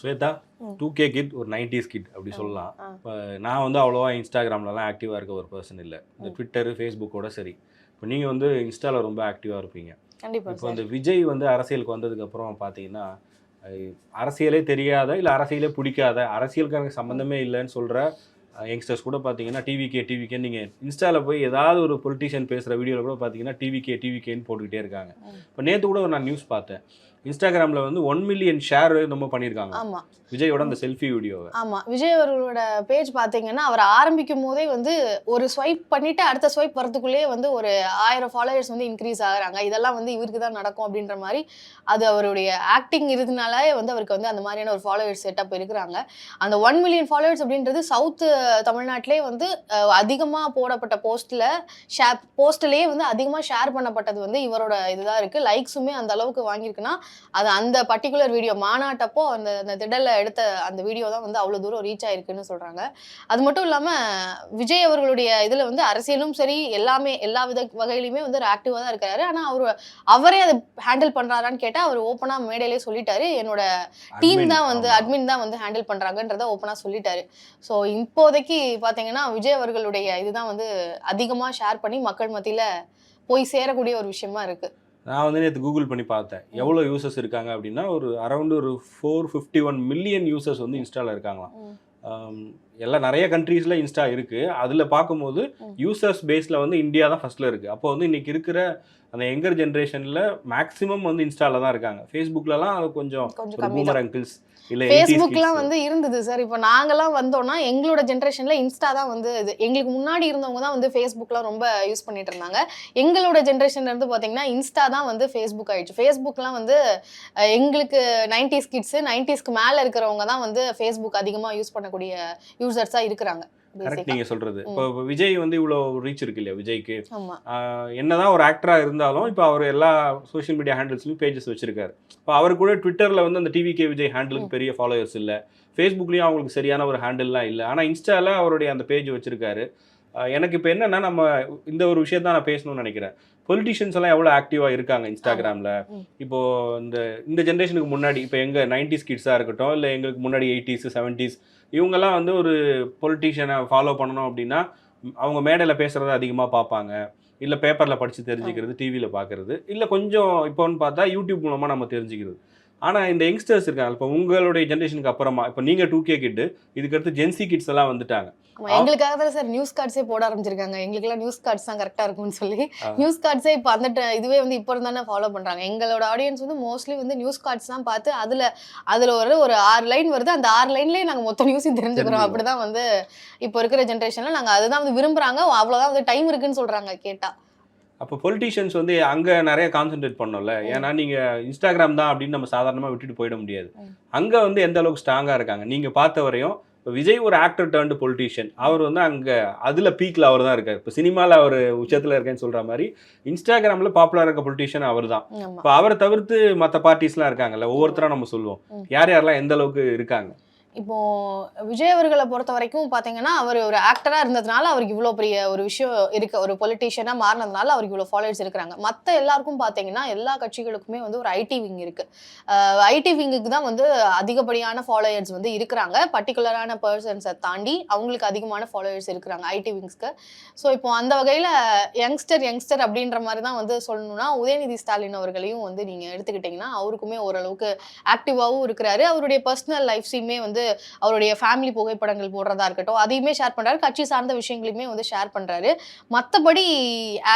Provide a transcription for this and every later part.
Shweta two K kid ஒரு nineties kid அப்படி சொல்லலாம். இப்போ நான் வந்து அவ்வளோவா இன்ஸ்டாகிராம்லலாம் ஆக்டிவாக இருக்க ஒரு பர்சன் இல்லை. இந்த ட்விட்டர் ஃபேஸ்புக்கோட சரி. இப்போ நீங்கள் வந்து இன்ஸ்டாவில் ரொம்ப ஆக்டிவாக இருப்பீங்க. இப்போ இந்த விஜய் வந்து அரசியலுக்கு வந்ததுக்கப்புறம் பார்த்தீங்கன்னா அரசியலே தெரியாத இல்லை அரசியலே பிடிக்காத அரசியலுக்கு எனக்கு சம்மந்தமே இல்லைன்னு சொல்கிற யங்ஸ்டர்ஸ் கூட பார்த்தீங்கன்னா டிவிகே டிவிகே நீங்கள் இன்ஸ்டாவில் போய் ஏதாவது ஒரு பொலிட்டிஷியன் பேசுகிற வீடியோவில் கூட பார்த்தீங்கன்னா டிவிகே டிவிகேன்னு போட்டுக்கிட்டே இருக்காங்க. இப்போ நேற்று கூட ஒரு நான் நியூஸ் பார்த்தேன். இன்ஸ்டாகிராமில் வந்து ஒன் மில்லியன் ஷேர் நம்ம பண்ணியிருக்காங்க. ஆமா. விஜயோட அந்த செல்ஃபி வீடியோவை ஆமா. விஜய் அவர்களோட பேஜ் பாத்தீங்கன்னா அவர் ஆரம்பிக்கும் போதே வந்து ஒரு ஸ்வைப் பண்ணிட்டு அடுத்த ஸ்வைப் வரதுக்குள்ளேயே வந்து ஒரு ஆயிரம் ஃபாலோவர்ஸ் வந்து இன்க்ரீஸ் ஆகுறாங்க. இதெல்லாம் வந்து இவருக்கு தான் நடக்கும் அப்படின்ற மாதிரி அது அவருடைய ஆக்டிங் இருந்தனாலே வந்து அவருக்கு வந்து அந்த மாதிரியான ஒரு ஃபாலோவர்ஸ் செட்டப் இருக்கிறாங்க. அந்த ஒன் மில்லியன் ஃபாலோவர்ஸ் அப்படின்றது சவுத் தமிழ்நாட்டிலே வந்து அஹ், அதிகமா போடப்பட்ட போஸ்ட்ல ஷேர் போஸ்ட்லயே வந்து அதிகமா ஷேர் பண்ணப்பட்டது வந்து இவரோட இதுதான் இருக்கு. லைக்ஸுமே அந்த அளவுக்கு வாங்கியிருக்குன்னா அது அந்த பர்டிகுலர் வீடியோ மாநாட்டப்போ அந்த அந்த திடல்ல எடுத்த அந்த வீடியோ தான் வந்து அவ்வளோ தூரம் ரீச் ஆயிருக்குன்னு சொல்றாங்க. அது மட்டும் இல்லாம விஜய் அவர்களுடைய இதுல வந்து அரசியலும் சரி எல்லாமே எல்லா வித வகையிலுமே வந்து ஆக்டிவா தான் இருக்காரு. ஆனா அவரு அவரே அதை ஹேண்டில் பண்றாரான்னு கேட்டா அவர் ஓப்பனா மேடையிலே சொல்லிட்டாரு. என்னோட டீம் தான் வந்து. அட்மின் தான் வந்து ஹேண்டில் பண்றாங்கன்றத ஓப்பனா சொல்லிட்டாரு. ஸோ இப்போதைக்கு பாத்தீங்கன்னா விஜய் அவர்களுடைய இதுதான் வந்து அதிகமா ஷேர் பண்ணி மக்கள் மத்தியில போய் சேரக்கூடிய ஒரு விஷயமா இருக்கு. நான் வந்து நேற்று கூகுள் பண்ணி பார்த்தேன். எவ்வளோ யூசர்ஸ் இருக்காங்க அப்படின்னா ஒரு அரௌண்ட் ஒரு four fifty one million users வந்து இன்ஸ்டாவில் இருக்காங்களாம். எல்லாம் நிறைய கண்ட்ரீஸில் இன்ஸ்டா இருக்குது அதில் பார்க்கும்போது. யூசர்ஸ் பேஸில் வந்து இந்தியா தான் ஃபஸ்ட்டில் இருக்குது அப்போ வந்து இன்றைக்கி இருக்கிற அந்த யங்கர் ஜென்ரேஷனில் மேக்ஸிமம் வந்து இன்ஸ்டாவில் தான் இருக்காங்க. ஃபேஸ்புக்லலாம் அது கொஞ்சம் பூமர் அங்கிள்ஸ் இல்லை ஃபேஸ்புக்லாம் வந்து இருந்தது சார் இப்போ நாங்கெல்லாம் வந்தோம்னா எங்களோட ஜென்ரேஷன்ல இன்ஸ்டா தான் வந்து இது. எங்களுக்கு முன்னாடி இருந்தவங்க தான் வந்து ஃபேஸ்புக்லாம் ரொம்ப யூஸ் பண்ணிட்டு இருந்தாங்க. எங்களோட ஜென்ரேஷன்ல இருந்து பாத்தீங்கன்னா இன்ஸ்டா தான் வந்து ஃபேஸ்புக் ஆயிடுச்சு. ஃபேஸ்புக்லாம் வந்து எங்களுக்கு நைன்டிஸ் கிட்ஸ் நைன்டிஸ்க்கு மேல இருக்கிறவங்க தான் வந்து ஃபேஸ்புக் அதிகமா யூஸ் பண்ணக்கூடிய யூசர்ஸா இருக்கிறாங்க கரெக்ட். நீங்கள் சொல்கிறது இப்போ விஜய் வந்து இவ்வளோ ரீச் இருக்கு இல்லையா விஜய்க்கு? என்னதான் ஒரு ஆக்டராக இருந்தாலும் இப்போ அவர் எல்லா சோஷியல் மீடியா ஹேண்டில்ஸ்லையும் பேஜஸ் வச்சிருக்காரு. இப்போ அவர் கூட ட்விட்டரில் வந்து அந்த டிவி கே விஜய் ஹேண்டிலுக்கு பெரிய ஃபாலோவர்ஸ் இல்லை. ஃபேஸ்புக்லேயும் அவங்களுக்கு சரியான ஒரு ஹேண்டில்லாம் இல்லை. ஆனால் இன்ஸ்டாவில் அவருடைய அந்த பேஜ் வச்சிருக்காரு. எனக்கு இப்போ என்னன்னா நம்ம இந்த ஒரு விஷயம் தான் நான் பேசணும்னு நினைக்கிறேன். பொலிட்டிஷியன்ஸ் எல்லாம் எவ்வளோ ஆக்டிவாக இருக்காங்க இன்ஸ்டாகிராமில். இப்போ இந்த இந்த ஜென்ரேஷனுக்கு முன்னாடி இப்போ எங்கள் நைன்டிஸ் கிட்ஸாக இருக்கட்டும் இல்லை எங்களுக்கு முன்னாடி எயிட்டிஸ் செவன்ட்டீஸ் இவங்கெல்லாம் வந்து ஒரு பொலிட்டிஷியனை ஃபாலோ பண்ணணும் அப்படின்னா அவங்க மேடையில் பேசுகிறத அதிகமாக பார்ப்பாங்க. இல்லை பேப்பரில் படித்து தெரிஞ்சுக்கிறது டிவியில் பார்க்குறது. இல்லை கொஞ்சம் இப்போன்னு பார்த்தா யூடியூப் மூலமாக நம்ம தெரிஞ்சுக்கிறது. ஆனால் இந்த யங்ஸ்டர்ஸ் இருக்காங்க. இப்போ உங்களுடைய ஜென்ரேஷனுக்கு அப்புறமா இப்போ நீங்கள் டூ கே கிட்டு இதுக்கடுத்து ஜென்சி கிட்ஸ் எல்லாம் வந்துட்டாங்க. எங்களுக்காக தான் சார் நியூஸ் கார்ட்ஸே போட ஆரம்பிச்சிருக்காங்க. எங்களுக்குலாம் நியூஸ் கார்ட்ஸ் தான் கரெக்டா இருக்கும்னு சொல்லி. நியூஸ் கார்ட்ஸே இப்போ அந்த இதுவே வந்து இப்போ இருந்தானே ஃபாலோ பண்றாங்க? எங்களோட ஆடியன்ஸ் வந்து மோஸ்ட்லி வந்து நியூஸ் கார்ட்ஸ் தான் பார்த்து அதுல அதுல ஒரு ஒரு ஆறு லைன் வருது. அந்த ஆறு லைன்லயே நாங்க மொத்த நியூஸையும் தெரிஞ்சுக்கிறோம். தெரிஞ்சுக்கிறோம். அப்படிதான் வந்து இப்போ இருக்கிற ஜென்ரேஷன்ல நாங்க அதுதான் வந்து விரும்புறாங்க. அவ்வளவுதான் வந்து டைம் இருக்குன்னு சொல்றாங்க கேட்டா. அப்போ பொலிட்டிஷியன்ஸ் வந்து அங்கே நிறைய கான்சென்ட்ரேட் பண்ணோம்ல. ஏன்னா நீங்கள் இன்ஸ்டாகிராம் தான் அப்படின்னு நம்ம சாதாரணமாக விட்டுட்டு போயிட முடியாது. அங்கே வந்து எந்த அளவுக்கு ஸ்ட்ராங்காக இருக்காங்க? நீங்கள் பார்த்த வரையும் இப்போ விஜய் ஒரு ஆக்டர் டேர்ன்டு பொலிட்டிஷியன் அவர் வந்து அங்கே அதில் பீக்கில் அவர் தான் இருக்கார். இப்போ சினிமாவில் அவர் உச்சத்தில் இருக்கேன்னு சொல்கிற மாதிரி இன்ஸ்டாகிராமில் பாப்புலராக இருக்க பொலிட்டிஷியன் அவர் தான் இப்போ அவரை தவிர்த்து மற்ற பார்ட்டிஸ்லாம் இருக்காங்கல்ல ஒவ்வொருத்தராக நம்ம சொல்லுவோம். யார் யாரெல்லாம் எந்த அளவுக்கு இருக்காங்க? இப்போ விஜய் அவர்களை பொறுத்த வரைக்கும் பார்த்தீங்கன்னா அவர் ஒரு ஆக்டராக இருந்ததுனால அவருக்கு இவ்வளோ பெரிய ஒரு விஷயம் இருக்க. ஒரு பொலிட்டீஷியனாக மாறினதுனால அவருக்கு இவ்வளோ ஃபாலோவர்ஸ் இருக்கிறாங்க. மற்ற எல்லாருக்கும் பார்த்தீங்கன்னா எல்லா கட்சிகளுக்குமே வந்து ஒரு ஐடி விங் இருக்கு. ஐடி விங்குக்கு தான் வந்து அதிகப்படியான ஃபாலோயர்ஸ் வந்து இருக்கிறாங்க. பர்டிகுலரான பர்சன்ஸை தாண்டி அவங்களுக்கு அதிகமான ஃபாலோயர்ஸ் இருக்கிறாங்க ஐடி விங்ஸ்க்கு ஸோ இப்போ அந்த வகையில் யங்ஸ்டர் யங்ஸ்டர் அப்படின்ற மாதிரி தான் வந்து சொல்லணும்னா உதயநிதி ஸ்டாலின் அவர்களையும் வந்து நீங்கள் எடுத்துக்கிட்டிங்கன்னா அவருக்குமே ஓரளவுக்கு ஆக்டிவாகவும் இருக்கிறாரு. அவருடைய பர்சனல் லைஃப்ஸையுமே வந்து அவருடைய ஃபேமிலி புகைப்படங்கள் போடுறதா இருக்கட்டும் அதையுமே ஷேர் பண்ணுறாரு கட்சி சார்ந்த விஷயங்களையுமே வந்து ஷேர் பண்ணுறாரு மற்றபடி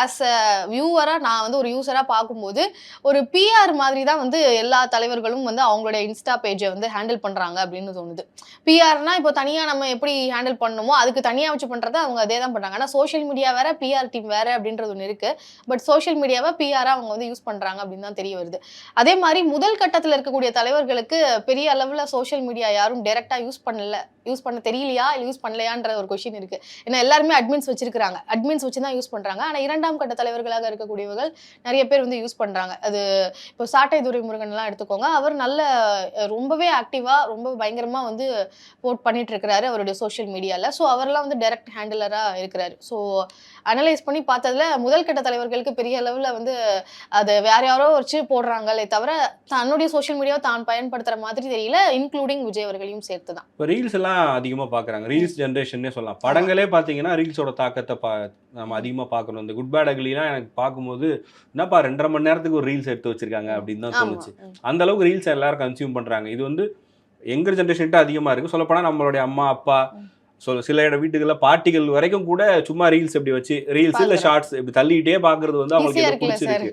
ஆஸ் அ வியூவராக நான் வந்து ஒரு யூஸராக பார்க்கும்போது ஒரு பிஆர் மாதிரி தான் வந்து எல்லா தலைவர்களும் வந்து அவங்களுடைய இன்ஸ்டா பேஜை வந்து ஹேண்டில் பண்ணுறாங்க அப்படின்னு தோணுது. பிஆர்னா இப்போ தனியாக நம்ம எப்படி ஹேண்டில் பண்ணணுமோ அதுக்கு தனியாக வச்சு பண்ணுறத அவங்க அதே தான் பண்ணுறாங்க ஆனால் சோஷியல் மீடியா வேற பிஆர் டீம் வேற அப்படின்றது ஒன்று இருக்குது பட் சோஷியல் மீடியாவை பிஆராக அவங்க வந்து யூஸ் பண்ணுறாங்க அப்படின்னு தான் தெரிய வருது. அதே மாதிரி முதல் கட்டத்தில் இருக்கக்கூடிய தலைவர்களுக்கு பெரிய அளவில் சோஷியல் மீடியா யாரும் டைரக்டா யூஸ் பண்ணல. யூஸ் பண்ண தெரியலையா? இல்லை யூஸ் பண்ணலையான்ற ஒரு கொஷின் இருக்கு. ஏன்னா எல்லாருமே அட்மின்ஸ் வச்சிருக்கிறாங்க. அட்மின்ஸ் வச்சு தான் யூஸ் பண்றாங்க. ஆனா இரண்டாம் கட்ட தலைவர்களாக இருக்கக்கூடியவர்கள் நிறைய பேர் வந்து யூஸ் பண்றாங்க. அது இப்போ சாட்டை துரைமுருகன் எல்லாம் எடுத்துக்கோங்க. அவர் நல்ல ரொம்பவே ஆக்டிவா ரொம்ப பயங்கரமா வந்து போட் பண்ணிட்டு இருக்கிறாரு அவருடைய சோஷியல் மீடியால ஸோ அவரெல்லாம் வந்து டைரக்ட் ஹேண்டிலரா இருக்கிறாரு. ஸோ அனலைஸ் பண்ணி பார்த்ததுல முதல் கட்ட தலைவர்களுக்கு பெரிய அளவுல வந்து அது வேற யாரோ வச்சு போடுறாங்களே தவிர தன்னுடைய சோஷியல் மீடியாவை தான் பயன்படுத்துற மாதிரி தெரியல இன்க்ளூடிங் விஜய் அவர்களையும் சேர்த்து தான் இப்போ ரீல்ஸ் எல்லாம் அதிகமாக பார்க்குறாங்க ரீல்ஸ் ஜென்ரேஷன்னே சொல்லலாம். படங்களே பார்த்தீங்கன்னா ரீல்ஸோட தாக்கத்தை பா நம்ம அதிகமாக பார்க்கணும் இந்த குட் பேட் அக்லிலாம் எனக்கு பார்க்கும்போது என்னப்பா ரெண்டரை மணி நேரத்துக்கு ஒரு ரீல்ஸ் எடுத்து வச்சிருக்காங்க அப்படின்னு தான் தோணுச்சு. அந்த அளவுக்கு ரீல்ஸ் எல்லாரும் கன்சியூம் பண்ணுறாங்க இது வந்து எங்கர் ஜென்ரேஷன்ட்டு அதிகமாக இருக்குது சொல்லப்போனால் நம்மளுடைய அம்மா அப்பா சொல் சில இட வீட்டுகளில் பாட்டிகள் வரைக்கும் கூட சும்மா ரீல்ஸ் இப்படி வச்சு ரீல்ஸ் இல்லை. ஷார்ட்ஸ் இப்படி தள்ளிக்கிட்டே பார்க்கறது வந்து அவங்களுக்கு பிடிச்சிருக்கு.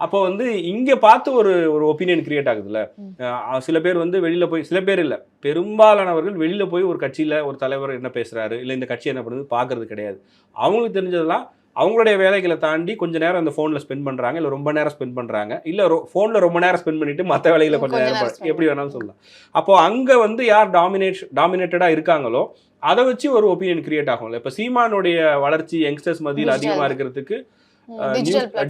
அப்போ வந்து இங்க பார்த்து ஒரு ஒரு ஒப்பீனியன் கிரியேட் ஆகுதுல்ல. சில பேர் வந்து வெளியில போய் சில பேர் இல்ல. பெரும்பாலானவர்கள் வெளியில போய் ஒரு கட்சியில ஒரு தலைவர் என்ன பேசுறாரு இல்ல இந்த கட்சி என்ன பண்ணுது பாக்குறது கிடையாது. அவங்களுக்கு தெரிஞ்சதெல்லாம் அவங்களுடைய வேலைகளை தாண்டி கொஞ்ச நேரம் அந்த ஃபோனில் ஸ்பெண்ட் பண்ணுறாங்க இல்லை ரொம்ப நேரம் ஸ்பெண்ட் பண்ணுறாங்க இல்லை ஃபோனில் ரொம்ப நேரம் ஸ்பெண்ட் பண்ணிட்டு மற்ற வேலைகளை கொஞ்சம் கொஞ்ச நேரம் எப்படி வேணாலும் சொல்லலாம். அப்போ அங்கே வந்து யார் டாமினேட் டாமினேட்டடாக இருக்காங்களோ அதை வச்சு ஒரு ஒப்பீனியன் கிரியேட் ஆகும்ல. இப்போ சீமானுடைய வளர்ச்சி யங்ஸ்டர்ஸ் மத்தியில் Digital. அதிகமாக இருக்கிறதுக்கு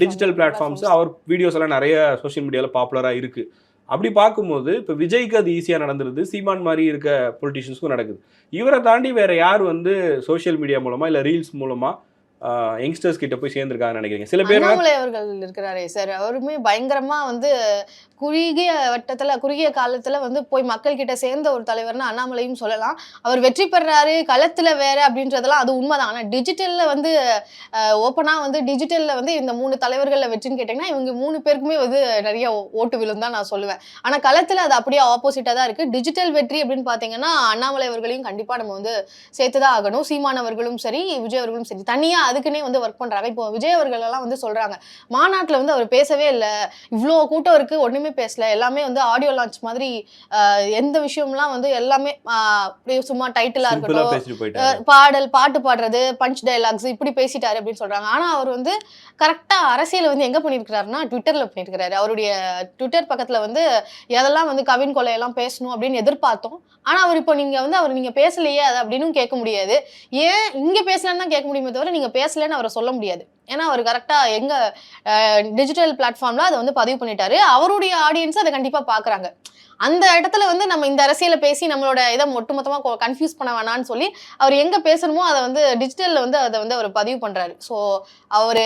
டிஜிட்டல் பிளாட்ஃபார்ம்ஸ் அவர் வீடியோஸ் எல்லாம் நிறைய சோஷியல் மீடியாவில் பாப்புலராக இருக்கு. அப்படி பார்க்கும்போது இப்போ விஜய்க்கு அது ஈஸியாக நடந்துருது சீமான் மாதிரி இருக்க பொலிட்டிஷியன்ஸ்க்கும் நடக்குது. இவரை தாண்டி வேற யார் வந்து சோஷியல் மீடியா மூலமா இல்லை ரீல்ஸ் மூலமா யங்ஸ்டர்ஸ் கிட்ட போய் சேர்ந்திருக்காங்கன்னு நினைக்கிறீங்க. சில பேர் அண்ணாமலை அவர்கள் இருக்கிறாரே சார் அவருமே பயங்கரமா வந்து குறுகிய வட்டத்துல குறுகிய காலத்துல வந்து போய் மக்கள் கிட்ட சேர்ந்த ஒரு தலைவர்னு அண்ணாமலையும் சொல்லலாம். அவர் வெற்றி பெறாரு களத்துல வேற அப்படின்றதெல்லாம் அது உண்மைதான். ஆனா டிஜிட்டல்ல வந்து ஓப்பனா வந்து டிஜிட்டல்ல வந்து இந்த மூணு தலைவர்கள்ல வெற்றின்னு கேட்டீங்கன்னா இவங்க மூணு பேருக்குமே வந்து நிறைய ஓட்டு விழும் தான் நான் சொல்லுவேன். ஆனா களத்துல அது அப்படியே ஆப்போசிட்டா தான் இருக்கு. டிஜிட்டல் வெற்றி அப்படின்னு பாத்தீங்கன்னா அண்ணாமலை அவர்களையும் கண்டிப்பா நம்ம வந்து சேர்த்துதான் ஆகணும். சீமானவர்களும் சரி விஜய் அவர்களும் சரி. தனியா அதுக்குன்னே வந்து ஒர்க் பண்றாங்க. இப்போ விஜய் அவர்கள் எல்லாம் வந்து சொல்றாங்க மாநாட்டுல வந்து அவர் பேசவே இல்லை. இவ்வளோ கூட்டம் இருக்கு ஒண்ணுமே பேசல. எல்லாமே வந்து ஆடியோ லான்ச் மாதிரி எந்த விஷயம்லாம் வந்து எல்லாமே சும்மா டைட்டிலா சிம்பிளா இருக்கட்டும் பாடல் பாட்டு பாடுறது பஞ்ச் டயலாக்ஸ் இப்படி பேசிட்டாரு அப்படின்னு சொல்றாங்க. ஆனா அவர் வந்து கரெக்டா அரசியல் வந்து எங்க பண்ணிருக்கிறாருன்னா ட்விட்டர்ல பண்ணிருக்கிறாரு அவருடைய ட்விட்டர் பக்கத்துல வந்து எதெல்லாம் வந்து கவின் கொலை எல்லாம் பேசணும் அப்படின்னு எதிர்பார்த்தோம். ஆனா அவர் இப்போ நீங்க வந்து அவர் நீங்க பேசலையே அது அப்படின்னு கேட்க முடியாது. ஏன் இங்க பேசலன்னு தான் கேட்க முடியுமே தவிர நீங்க பேசலன்னு அவரை சொல்ல முடியாது. ஏன்னா அவர் கரெக்டாக எங்கே டிஜிட்டல் பிளாட்ஃபார்மில் அதை வந்து பதிவு பண்ணிட்டாரு. அவருடைய ஆடியன்ஸ் அதை கண்டிப்பாக பார்க்குறாங்க அந்த இடத்துல வந்து நம்ம இந்த அரசியலை பேசி நம்மளோட இதை ஒட்டுமொத்தமா கன்ஃபியூஸ் பண்ண வேணாம்னு சொல்லி அவர் எங்க பேசணுமோ அதை வந்து டிஜிட்டல்ல வந்து அதை வந்து அவர் பதிவு பண்றாரு. ஸோ அவர்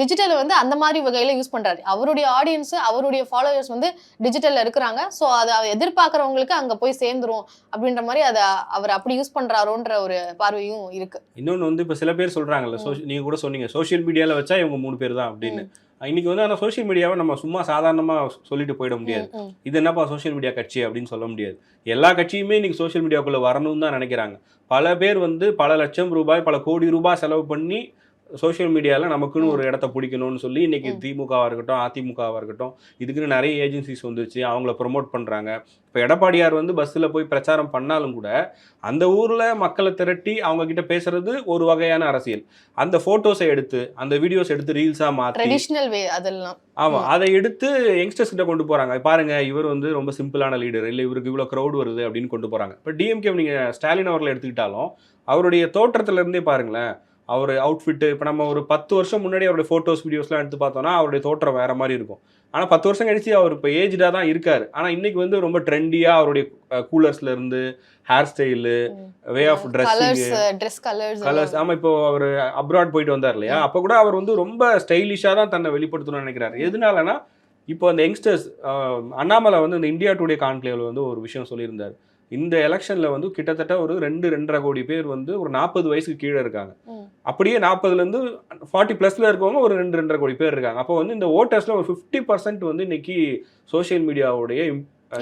டிஜிட்டல் வந்து அந்த மாதிரி வகையில யூஸ் பண்றாரு. அவருடைய ஆடியன்ஸ் அவருடைய ஃபாலோவர்ஸ் வந்து டிஜிட்டல்ல இருக்கிறாங்க. ஸோ அதை எதிர்பார்க்கறவங்களுக்கு அங்க போய் சேர்ந்துரும் அப்படின்ற மாதிரி அதை அவர் அப்படி யூஸ் பண்றாரோன்ற ஒரு பார்வையும் இருக்கு. இன்னொன்று வந்து இப்போ சில பேர் சொல்றாங்கல்ல நீங்க கூட சொன்னீங்க சோஷியல் மீடியால வச்சா இவங்க மூணு பேர் தான் அப்படின்னு. இன்னைக்கு வந்து அந்த சோஷியல் மீடியாவை நம்ம சும்மா சாதாரணமா சொல்லிட்டு போயிட முடியாது. இது என்னப்பா சோஷியல் மீடியா கட்சி அப்படின்னு சொல்ல முடியாது. எல்லா கட்சியுமே இன்னைக்கு சோஷியல் மீடியாக்குள்ள வரணும்னு தான் நினைக்கிறாங்க. பல பேர் வந்து பல லட்சம் ரூபாய் பல கோடி ரூபாய் செலவு பண்ணி சோஷியல் மீடியாவில் நமக்குன்னு ஒரு இடத்த பிடிக்கணும்னு சொல்லி இன்னைக்கு. திமுகவாக இருக்கட்டும் அதிமுகவாக இருக்கட்டும் இதுக்குன்னு நிறைய ஏஜென்சிஸ் வந்துருச்சு அவங்கள ப்ரொமோட் பண்ணுறாங்க இப்போ எடப்பாடியார் வந்து பஸ்ஸில் போய் பிரச்சாரம் பண்ணாலும் கூட அந்த ஊரில் மக்களை திரட்டி அவங்க கிட்ட பேசுறது ஒரு வகையான அரசியல். அந்த ஃபோட்டோஸை எடுத்து அந்த வீடியோஸ் எடுத்து ரீல்ஸாக மாற்றி அதெல்லாம். ஆமா அதை எடுத்து யங்ஸ்டர்ஸ் கிட்ட கொண்டு போறாங்க. பாருங்க இவர் வந்து ரொம்ப சிம்பிளான லீடர் இல்ல இவருக்கு இவ்வளவு crowd வருது அப்படின்னு கொண்டு போறாங்க. இப்போ டிஎம்கே நீங்க ஸ்டாலின் அவர்களை எடுத்துக்கிட்டாலும் அவருடைய தோற்றத்துல இருந்தே பாருங்களேன் அவர் அவுட்ஃபிட் இப்போ நம்ம ஒரு பத்து வருஷம் முன்னாடி அவருடைய ஃபோட்டோஸ் வீடியோஸ்லாம் எடுத்து பார்த்தோம்னா அவருடைய தோற்றம் வேற மாதிரி இருக்கும். ஆனா பத்து வருஷம் கழிச்சு அவர் இப்போ ஏஜ்டாக தான் இருக்காரு. ஆனா இன்னைக்கு வந்து ரொம்ப ட்ரெண்டியா அவருடைய கூலர்ஸ்ல இருந்து hair style way of dress colours colours ஆமா இப்போ அவர் அப்ராட் போயிட்டு வந்தார் இல்லையா? அப்போ கூட அவர் வந்து ரொம்ப ஸ்டைலிஷாக தான் தன்னை வெளிப்படுத்தணும்னு நினைக்கிறாரு. எதனாலனா இப்போ அந்த யங்ஸ்டர்ஸ் அண்ணாமலை வந்து இந்த இந்தியா டுடே கான்க்ளேவ்ல வந்து ஒரு விஷயம் சொல்லியிருந்தார். இந்த எலெக்ஷன்ல வந்து கிட்டத்தட்ட ஒரு ரெண்டு ரெண்டரை கோடி பேர் வந்து ஒரு நாற்பது வயசுக்கு கீழே இருக்காங்க. அப்படியே நாற்பதுல இருந்து ஃபார்ட்டி பிளஸ்ல இருக்கவங்க ஒரு ரெண்டு ரெண்டரை கோடி பேர் இருக்காங்க. அப்போ வந்து இந்த ஓட்டர்ஸ்ல ஒரு ஃபிஃப்டி பர்சன்ட் வந்து இன்னைக்கு சோஷியல் மீடியாவுடைய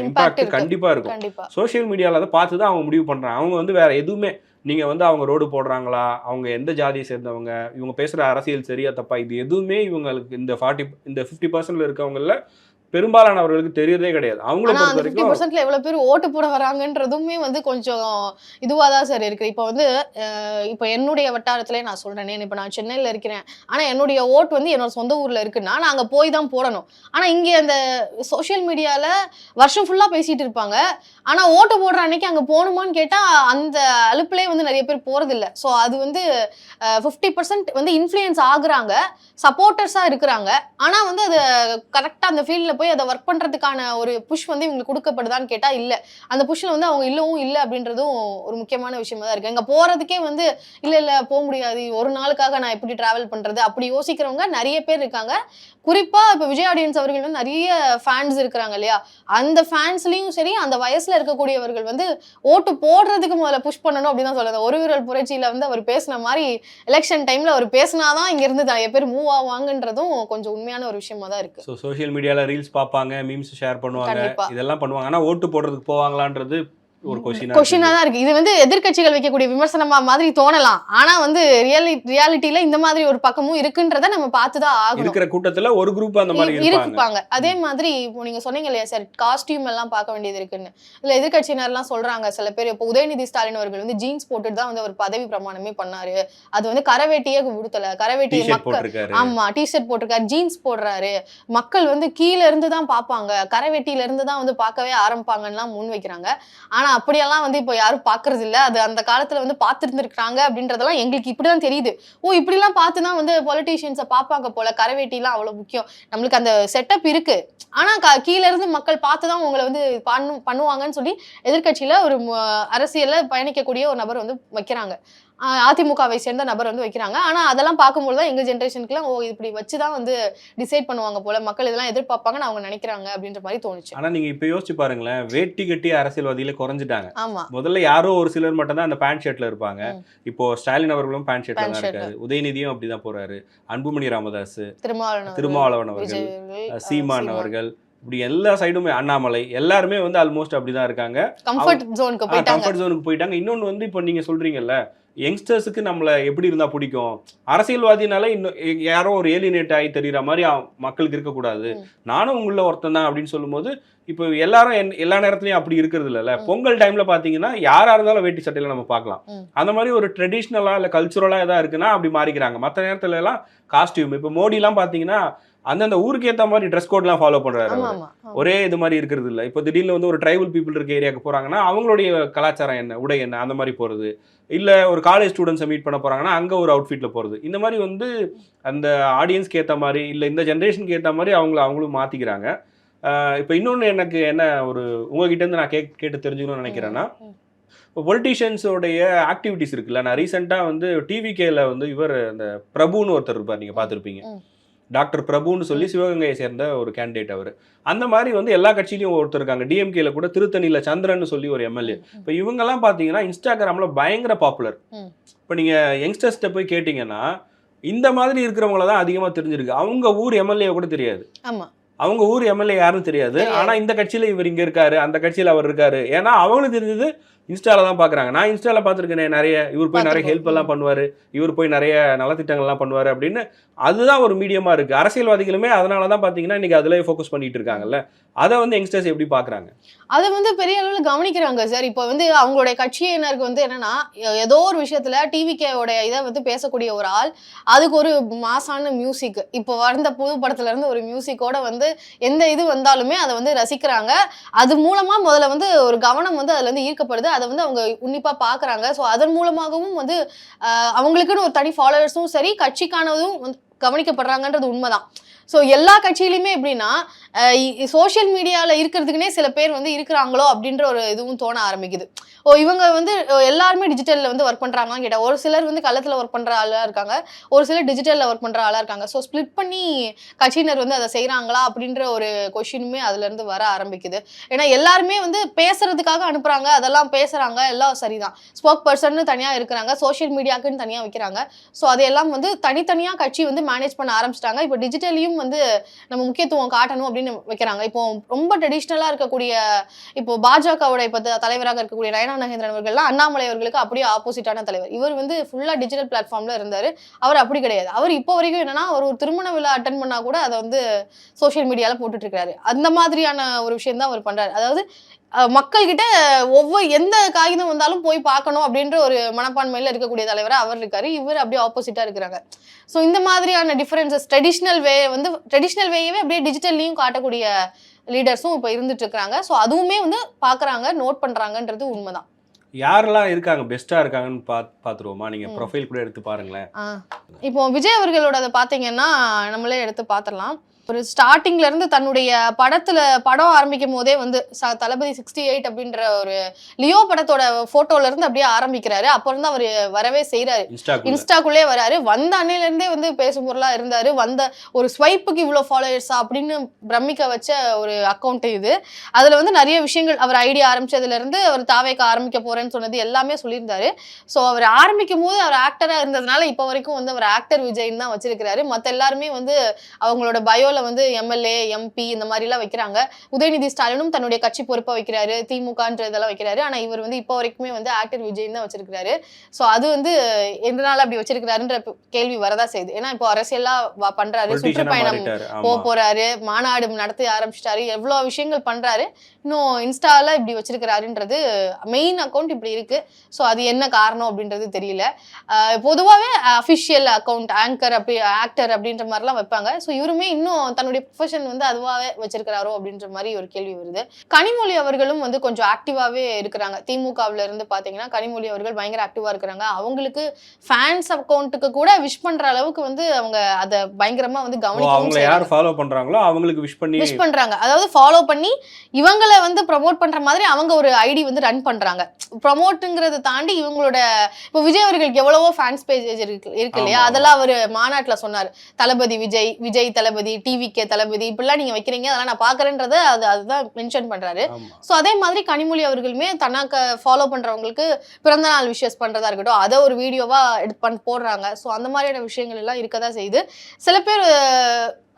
இம்பாக்ட். கண்டிப்பா இருக்கும். சோஷியல் மீடியாவில் அதை பார்த்து தான் அவங்க முடிவு பண்ணுறாங்க அவங்க வந்து வேற எதுவுமே நீங்கள் வந்து அவங்க ரோடு போடுறாங்களா அவங்க எந்த ஜாதியை சேர்ந்தவங்க இவங்க பேசுகிற அரசியல் சரியா தப்பா இது எதுவுமே இவங்களுக்கு இந்த ஃபார்ட்டி இந்த ஃபிஃப்டி பர்சன்ட்ல இருக்கவங்கள பெரும்பாலானவர்களுக்கு தெரியறதே கிடையாது. அவங்கள பொறுத்த அந்த ஃபிஃப்டி வரைக்கும் பர்சன்ட்ல எவ்வளவு பேர் ஓட்டு போட வராங்கன்றதுமே வந்து கொஞ்சம் இதுவா தான் சார் இருக்கு. இப்போ வந்து இப்போ என்னுடைய வட்டாரத்திலே நான் சொல்றேனே இப்போ நான் சென்னையில இருக்கிறேன். ஆனா என்னுடைய ஓட்டு வந்து என்னோட சொந்த ஊர்ல இருக்குன்னா நான் அங்க போய் தான் போடணும். ஆனா இங்க அந்த சோஷியல் மீடியால வருஷம் ஃபுல்லா பேசிட்டு இருப்பாங்க. ஆனா ஓட்டு போடுற அன்னைக்கு அங்க போகணுமான்னு கேட்டா அந்த அலுப்புலே வந்து நிறைய பேர் போறது இல்ல ஸோ அது வந்து ஃபிஃப்டி பர்சன்ட் வந்து இன்ஃப்ளூயன்ஸ் ஆகுறாங்க. சப்போர்ட்டர்ஸா இருக்கிறாங்க. ஆனா வந்து அது கரெக்டா அந்த ஃபீல்ட்ல போய் அதை ஒர்க் பண்றதுக்கான ஒரு புஷ் வந்து இவங்களுக்கு கொடுக்கப்படுதான்னு கேட்டா இல்ல. அந்த புஷ்ல வந்து அவங்க இல்லவும் இல்லை அப்படின்றதும் ஒரு முக்கியமான விஷயமா தான் இருக்கு. இங்கே போறதுக்கே வந்து இல்ல இல்ல போக முடியாது. ஒரு நாளுக்காக நான் எப்படி டிராவல் பண்றது? அப்படி யோசிக்கிறவங்க நிறைய பேர் இருக்காங்க. குறிப்பா இப்ப விஜய் ஆடியன்ஸ் அவர்கள் வந்து நிறைய ஃபேன்ஸ் இருக்கிறாங்க இல்லையா? அந்த ஃபேன்ஸ்லயும் சரி அந்த வயசுல இருக்கக்கூடியவர்கள் வந்து ஓட்டு போடுறதுக்கு முதல்ல புஷ் பண்ணணும் அப்படின்னு தான் சொல்லுது. ஒரு விரல் புரட்சியில வந்து அவர் பேசின மாதிரி எலெக்ஷன் டைம்ல அவர் பேசினாதான் இங்க இருந்து நிறைய பேர் மூவ் ஆவாங்கன்றதும் கொஞ்சம் உண்மையான ஒரு விஷயமா தான் இருக்கு. ஸோ சோஷியல் மீடியால ரீல்ஸ் பார்ப்பாங்க மீம்ஸ் ஷேர் பண்ணுவாங்க இதெல்லாம் பண்ணுவாங்க. ஆனா ஓட்டு போடுறதுக்கு போவாங்களான்றது ஒரு கொஷினா தான் இருக்கு. இது வந்து எதிர்க்கட்சிகள் வைக்கக்கூடிய விமர்சனமா மாதிரி தோணலாம். ஆனா வந்து ரியாலி ரியாலிட்டியில இந்த மாதிரி ஒரு பக்கமும் இருக்குன்றத நம்ம பார்த்துதான் ஆகணும். இருக்கிற கூட்டத்துல ஒரு குரூப் அந்த மாதிரி இருப்பாங்க. அதே மாதிரி இப்போ நீங்க சொன்னீங்க இல்லையா சார் காஸ்டியூம் எல்லாம் பார்க்க வேண்டியது இருக்குன்னு. இல்ல எதிர்க்கட்சியினர்லாம் சொல்றாங்க சில பேர். இப்போ உதயநிதி ஸ்டாலின் அவர்கள் வந்து ஜீன்ஸ் போட்டுட்டு தான் வந்து அவர் பதவி பிரமாணமே பண்ணாரு. அது வந்து கரவேட்டியே விடுத்தல கரவேட்டியை மக்கள் ஆமா டிஷர்ட் போட்டிருக்காரு ஜீன்ஸ் போடுறாரு. மக்கள் வந்து கீழ இருந்து தான் பார்ப்பாங்க. கரைவெட்டியில இருந்து தான் வந்து பார்க்கவே ஆரம்பிப்பாங்கன்னு முன் வைக்கிறாங்க. ஆனா அப்படியெல்லாம் வந்து இப்போ யாரும் பாக்குறது இல்ல அது அந்த காலத்துல வந்து பார்த்துருந்துருக்காங்க அப்படின்றதெல்லாம் எங்களுக்கு இப்படிதான் தெரியுது. ஓ இப்படிலாம் பார்த்து தான் வந்து பொலிட்டீஷியன்ஸை பார்ப்பாங்க போல. கரைவேட்டிலாம் அவ்வளவு முக்கியம். நம்மளுக்கு அந்த செட்டப் இருக்கு. ஆனா க- இருந்து மக்கள் பார்த்து தான் உங்களை வந்து பண்ணு பண்ணுவாங்கன்னு சொல்லி எதிர்கட்சியில ஒரு அரசியல்ல பயணிக்கக்கூடிய ஒரு நபர் வந்து வைக்கிறாங்க. அதிமுகவை சேர்ந்த நபர் வந்து வைக்கிறாங்க. ஆனா அதெல்லாம் பார்க்கும்போது தான் எங்க ஜென்ரேஷனுக்குலாம் ஓ இப்படி வச்சுதான் வந்து டிசைட் பண்ணுவாங்க போல மக்கள் இதெல்லாம் எதிர்பார்ப்பாங்கன்னு அவங்க நினைக்கிறாங்க அப்படின்ற மாதிரி தோணுச்சு. ஆனா நீங்க இப்ப யோசிச்சு பாருங்களேன் வேட்டி கட்டி அரசியல்வாதியில குறைஞ்சிட்டாங்க. ஆமா. முதல்ல யாரோ ஒரு சிலர் மட்டும் தான் அந்த பேண்ட் ஷர்ட்ல இருப்பாங்க. இப்போ ஸ்டாலின் அவர்களும் பேண்ட் Pant தான். இருக்காரு. உதயநிதியும் அப்படிதான் போறாரு. அன்புமணி ராமதாஸ் திருமாவளவன் அவர்கள், திருமாவளவன் அவர்கள் சீமான் அவர்கள் இப்படி எல்லா சைடுமே அண்ணாமலை எல்லாருமே வந்து ஆல்மோஸ்ட் அப்படிதான் இருக்காங்க. கம்ஃபர்ட் ஜோனுக்கு போயிட்டாங்க. கம்ஃபர்ட் ஜோனுக்கு போயிட்டாங்க. இன்னொன்னு வந்து இப்போ நீங்க சொல்றீங்கல்ல யங்ஸ்டர்ஸுக்கு நம்மள எப்படி இருந்தா பிடிக்கும் அரசியல்வாதினால இன்னும் யாரோ ஒரு ஏலினேட் ஆகி தெரியுற மாதிரி மக்களுக்கு இருக்கக்கூடாது. நானும் உங்கள ஒருத்தன் தான் அப்படின்னு சொல்லும்போது இப்போ எல்லாரும் என்- எல்லா நேரத்துலயும் அப்படி இருக்கிறது இல்லைல்ல. பொங்கல் டைம்ல பாத்தீங்கன்னா யாரா இருந்தாலும் வேட்டி சட்டையில நம்ம பார்க்கலாம். அந்த மாதிரி ஒரு ட்ரெடிஷ்னலா இல்ல கல்ச்சுரலா ஏதா இருக்குன்னா அப்படி மாறிக்கிறாங்க. மற்ற நேரத்துல எல்லாம் காஸ்டியூம் இப்போ மோடி எல்லாம் பாத்தீங்கன்னா அந்தந்த ஊருக்கு ஏத்த மாதிரி ட்ரெஸ் கோட்லாம் ஃபாலோ ஆமா. ஒரே இது மாதிரி இருக்கிறது இல்ல இப்போ திடீர்னு வந்து ஒரு ட்ரைபல் பீப்புள் இருக்க ஏரியாவுக்கு போறாங்கன்னா அவங்களுடைய கலாச்சாரம் என்ன உடை என்ன அந்த மாதிரி போறது. இல்ல ஒரு காலேஜ் ஸ்டூடெண்ட்ஸை மீட் பண்ண போறாங்கன்னா அங்க ஒரு அவுட்ஃபிட்ல போறது. இந்த மாதிரி வந்து அந்த ஆடியன்ஸ்க்கு ஏத்த மாதிரி இல்ல இந்த ஜென்ரேஷனுக்கு ஏத்த மாதிரி அவங்கள அவங்களும் மாத்திக்கிறாங்க. இப்போ இன்னொன்று எனக்கு என்ன ஒரு உங்ககிட்ட இருந்து நான் கேக் கேட்டு தெரிஞ்சுக்கணும்னு நினைக்கிறேன்னா. இப்போ பொலிட்டீஷியன்ஸோடைய ஆக்டிவிட்டிஸ் இருக்குல்ல நான் ரீசெண்டாக வந்து டிவிகேல வந்து இவர் அந்த பிரபுன்னு ஒருத்தர் இருப்பார் நீங்கள் பார்த்துருப்பீங்க. டாக்டர் பிரபுன்னு சொல்லி சிவகங்கையை சேர்ந்த ஒரு கேண்டிடேட் அவர் அந்த மாதிரி வந்து எல்லா கட்சியிலையும் ஒருத்தர் இருக்காங்க டிஎம்கேல கூட திருத்தணியில் சந்திரன் சொல்லி ஒரு எம்எல்ஏ. இப்போ இவங்கெல்லாம் பார்த்தீங்கன்னா இன்ஸ்டாகிராமில் பயங்கர பாப்புலர். இப்போ நீங்கள் யங்ஸ்டர்ஸ்கிட்ட போய் கேட்டிங்கன்னா இந்த மாதிரி இருக்கிறவங்கள தான் அதிகமாக தெரிஞ்சிருக்கு அவங்க ஊர் எம்எல்ஏ கூட தெரியாது ஆமா அவங்க ஊர் எம்எல்ஏ யாருன்னு தெரியாது தெரியாது. ஆனா இந்த கட்சியில இவர் இங்க இருக்காரு அந்த கட்சியில அவர் இருக்காரு ஏன்னா அவங்களுக்கு தெரிஞ்சது இன்ஸ்டால தான் பாக்குறாங்க. நான் இன்ஸ்டால பாத்துருக்கேனே நிறைய இவர் போய் நிறைய. ஹெல்ப் எல்லாம் பண்ணுவாரு இவர் போய் நிறைய நலத்திட்டங்கள் எல்லாம் பண்ணுவாரு அப்படின்னு அதுதான் ஒரு மீடியமா இருக்கு. அரசியல்வாதிகளுமே அதனால தான் பாத்தீங்கன்னா இன்னைக்கு அதுல ஃபோக்கஸ் பண்ணிட்டு இருக்காங்கல்ல. அதை வந்து யங்ஸ்டர்ஸ் எப்படி பாக்குறாங்க? அதை வந்து பெரிய அளவில் கவனிக்கிறாங்க சார். இப்போ வந்து அவங்களுடைய கட்சியினருக்கு வந்து என்னன்னா ஏதோ ஒரு விஷயத்துல டிவிகேவோட இதை வந்து பேசக்கூடிய ஒரு ஆள் அதுக்கு ஒரு மாசான மியூசிக் இப்போ வந்த புது படத்துல இருந்து ஒரு மியூசிக்கோட வந்து எந்த இது வந்தாலுமே அதை வந்து ரசிக்கிறாங்க. அது மூலமா முதல்ல வந்து ஒரு கவனம் வந்து அதுல இருந்து ஈர்க்கப்படுது. அதை வந்து அவங்க உன்னிப்பா பாக்குறாங்க. ஸோ அதன் மூலமாகவும் வந்து அவங்களுக்குன்னு ஒரு தனி ஃபாலோவர்ஸும் சரி கட்சிக்கானதும் வந்து கவனிக்கப்படுறாங்கன்றது உண்மைதான். ஸோ எல்லா கட்சியிலையுமே எப்படின்னா சோஷியல் மீடியாவில் இருக்கிறதுக்குனே சில பேர் வந்து இருக்கிறாங்களோ அப்படின்ற ஒரு இதுவும் தோண ஆரம்பிக்குது. ஓ இவங்க வந்து எல்லாருமே டிஜிட்டலில் வந்து ஒர்க் பண்ணுறாங்களான்னு கேட்டால் ஒரு சிலர் வந்து களத்தில் ஒர்க் பண்ணுற ஆளாக இருக்காங்க ஒரு சிலர் டிஜிட்டலில் ஒர்க் பண்ணுற ஆளாக இருக்காங்க. ஸோ ஸ்ப்ளிட் பண்ணி கட்சியினர் வந்து அதை செய்கிறாங்களா அப்படின்ற ஒரு கொஷினுமே அதுலேருந்து வர ஆரம்பிக்குது. ஏன்னா எல்லாருமே வந்து பேசுறதுக்காக அனுப்புகிறாங்க அதெல்லாம் பேசுகிறாங்க எல்லாம் சரிதான். ஸ்போக் பர்சன் தனியாக இருக்கிறாங்க சோஷியல் மீடியாக்குன்னு தனியாக வைக்கிறாங்க. ஸோ அதையெல்லாம் வந்து தனித்தனியாக கட்சி வந்து மேனேஜ் பண்ண ஆரம்பிச்சிட்டாங்க. இப்போ டிஜிட்டலையும் வந்து நம்ம முக்கியத்துவம் காட்டணும் அப்படின்னு வைக்கிறாங்க. இப்போ ரொம்ப ட்ரெடிஷ்னலா இருக்கக்கூடிய இப்போ பாஜகவோட இப்போ தலைவராக இருக்கக்கூடிய ரயனா நகேந்திரன் அவர்கள்லாம் அண்ணாமலை அவர்களுக்கு அப்படியே ஆப்போசிட்டான தலைவர். இவர் வந்து ஃபுல்லா டிஜிட்டல் பிளாட்ஃபார்ம்ல இருந்தாரு. அவர் அப்படி கிடையாது. அவர் இப்போ வரைக்கும் என்னன்னா அவர் ஒரு திருமண விழா அட்டன் பண்ணா கூட அதை வந்து சோஷியல் மீடியால போட்டுட்டு இருக்காரு அந்த மாதிரியான ஒரு விஷயம் தான் அவர் பண்றாரு. அதாவது மக்கள்கிட்ட ஒவ்வொரு எந்த காகிதம் வந்தாலும் போய் பார்க்கணும் அப்படின்ற ஒரு மனப்பான்மையில இருக்கக்கூடிய தலைவரா அவர் இருக்காரு. இவர் அப்படியே ஆப்போசிட்டா இருக்கிறாங்க. ஸோ இந்த மாதிரியான டிஃபரன்சஸ் ட்ரெடிஷ்னல் வே வந்து ட்ரெடிஷ்னல் வேயவே அப்படியே டிஜிட்டல்லையும் காட்டக்கூடிய லீடர்ஸும் இப்போ இருந்துட்டு இருக்காங்க. ஸோ அதுவுமே வந்து பார்க்கறாங்க நோட் பண்றாங்கன்றது உண்மைதான். யாரெல்லாம் இருக்காங்க பெஸ்டா இருக்காங்கன்னு பா பாத்துருவோமா? நீங்க ம். ப்ரொஃபைல் கூட எடுத்து பாருங்களேன். இப்போ விஜய் அவர்களோட அதை பார்த்தீங்கன்னா நம்மளே எடுத்து பார்த்துடலாம் ஒரு ஸ்டார்டிங்ல இருந்து தன்னுடைய படத்துல படம் ஆரம்பிக்கும் போதே வந்து தளபதி சிக்ஸ்டி எயிட் அப்படின்ற ஒரு லியோ படத்தோட போட்டோல இருந்து அப்படியே ஆரம்பிக்கிறாரு. அப்ப இருந்து அவர் வரவே செய்றாரு. இன்ஸ்டாக்குள்ள. வராரு. வந்த அன்னையில இருந்தே வந்து பேசும் பொருளா இருந்தாரு. வந்த ஒரு ஸ்வைப்புக்கு இவ்வளோ ஃபாலோயர்ஸா அப்படின்னு பிரமிக்க வச்ச ஒரு அக்கௌண்ட் இது. அதுல வந்து நிறைய விஷயங்கள் அவர் ஐடியா ஆரம்பிச்சதுல இருந்து அவர் தாவேக்க ஆரம்பிக்க போறேன்னு சொன்னது எல்லாமே சொல்லியிருந்தாரு. ஸோ அவர் ஆரம்பிக்கும் போது அவர் ஆக்டரா இருந்ததுனால இப்போ வரைக்கும் வந்து அவர் ஆக்டர் விஜய்ன்னு தான் வச்சிருக்கிறாரு. மத்த எல்லாருமே வந்து அவங்களோட பயோல வந்து எம்எல்ஏ எம்பி இந்த மாதிரிலாம் வைக்கிறாங்க. உதயநிதி ஸ்டாலினும் தன்னுடைய கட்சி பொறுப்பா வைக்கிறாரு திமுகன்ற இதெல்லாம் வைக்கிறாரு. ஆனா இவர் வந்து இப்போ வரைக்குமே வந்து ஆக்டர் விஜய் தான் வச்சிருக்கிறாரு. ஸோ அது வந்து எதனால அப்படி வச்சிருக்கிறாருன்ற கேள்வி வரதா செய்யுது. ஏன்னா இப்போ அரசியலா வ- பண்றாரு சுற்றுப்பயணம் போக போறாரு மாநாடு நடத்தி ஆரம்பிச்சிட்டாரு எவ்வளோ விஷயங்கள் பண்றாரு. இன்னும் இன்ஸ்டால இப்படி வச்சிருக்கிறாருன்றது மெயின் அக்கௌண்ட் இப்படி இருக்கு. ஸோ அது என்ன காரணம் அப்படின்றது தெரியல. பொதுவாகவே அஃபிஷியல் அக்கௌண்ட் ஆங்கர் அப்படி ஆக்டர் அப்படின்ற மாதிரிலாம் வைப்பாங்க. ஸோ இவருமே இன்னும் தன்னுடைய ப்ரொஃபஷன் வந்து அதுவாகவே வச்சிருக்கிறாரோ அப்படின்ற மாதிரி ஒரு கேள்வி வருது. கனிமொழி அவர்களும் வந்து கொஞ்சம் ஆக்டிவாவே இருக்கிறாங்க. திமுகவுல இருந்து பாத்தீங்கன்னா கனிமொழி அவர்கள் பயங்கர ஆக்டிவா இருக்கிறாங்க. அவங்களுக்கு ஃபேன்ஸ் அக்கௌண்ட்டுக்கு கூட விஷ் பண்ற அளவுக்கு வந்து அவங்க அதை பயங்கரமா வந்து செய்றாங்க. யார் ஃபாலோ பண்றாங்களோ அவங்களுக்கு விஷ் பண்ணி விஷ் பண்றாங்க. அதாவது ஃபாலோ பண்ணி இவங்கள வந்து ப்ரமோட் பண்ற மாதிரி அவங்க ஒரு ஐடி வந்து ரன் பண்றாங்க. ப்ரமோட்டுங்கிறத தாண்டி இவங்களோட இப்போ விஜய் அவர்களுக்கு எவ்வளவோ ஃபேன்ஸ் பேஜ் இருக்கு இருக்கு இல்லையா. அதெல்லாம் அவர் மாநாட்டுல சொன்னார். தளபதி விஜய் விஜய் தளபதி டிவிகே தளபதி இப்படிலாம் நீங்க வைக்கிறீங்க அதெல்லாம் நான் பாக்குறேன்றத அது அதுதான் மென்ஷன் பண்றாரு. ஸோ அதே மாதிரி கனிமொழி அவர்களுமே தனக்கு ஃபாலோ பண்றவங்களுக்கு பிறந்த நாள் விஷஸ் பண்றதா இருக்கட்டும் அதை ஒரு வீடியோவா எடுத்து பண்ண போடுறாங்க. ஸோ அந்த மாதிரியான விஷயங்கள் எல்லாம் இருக்கதா செய்யுது. சில பேர்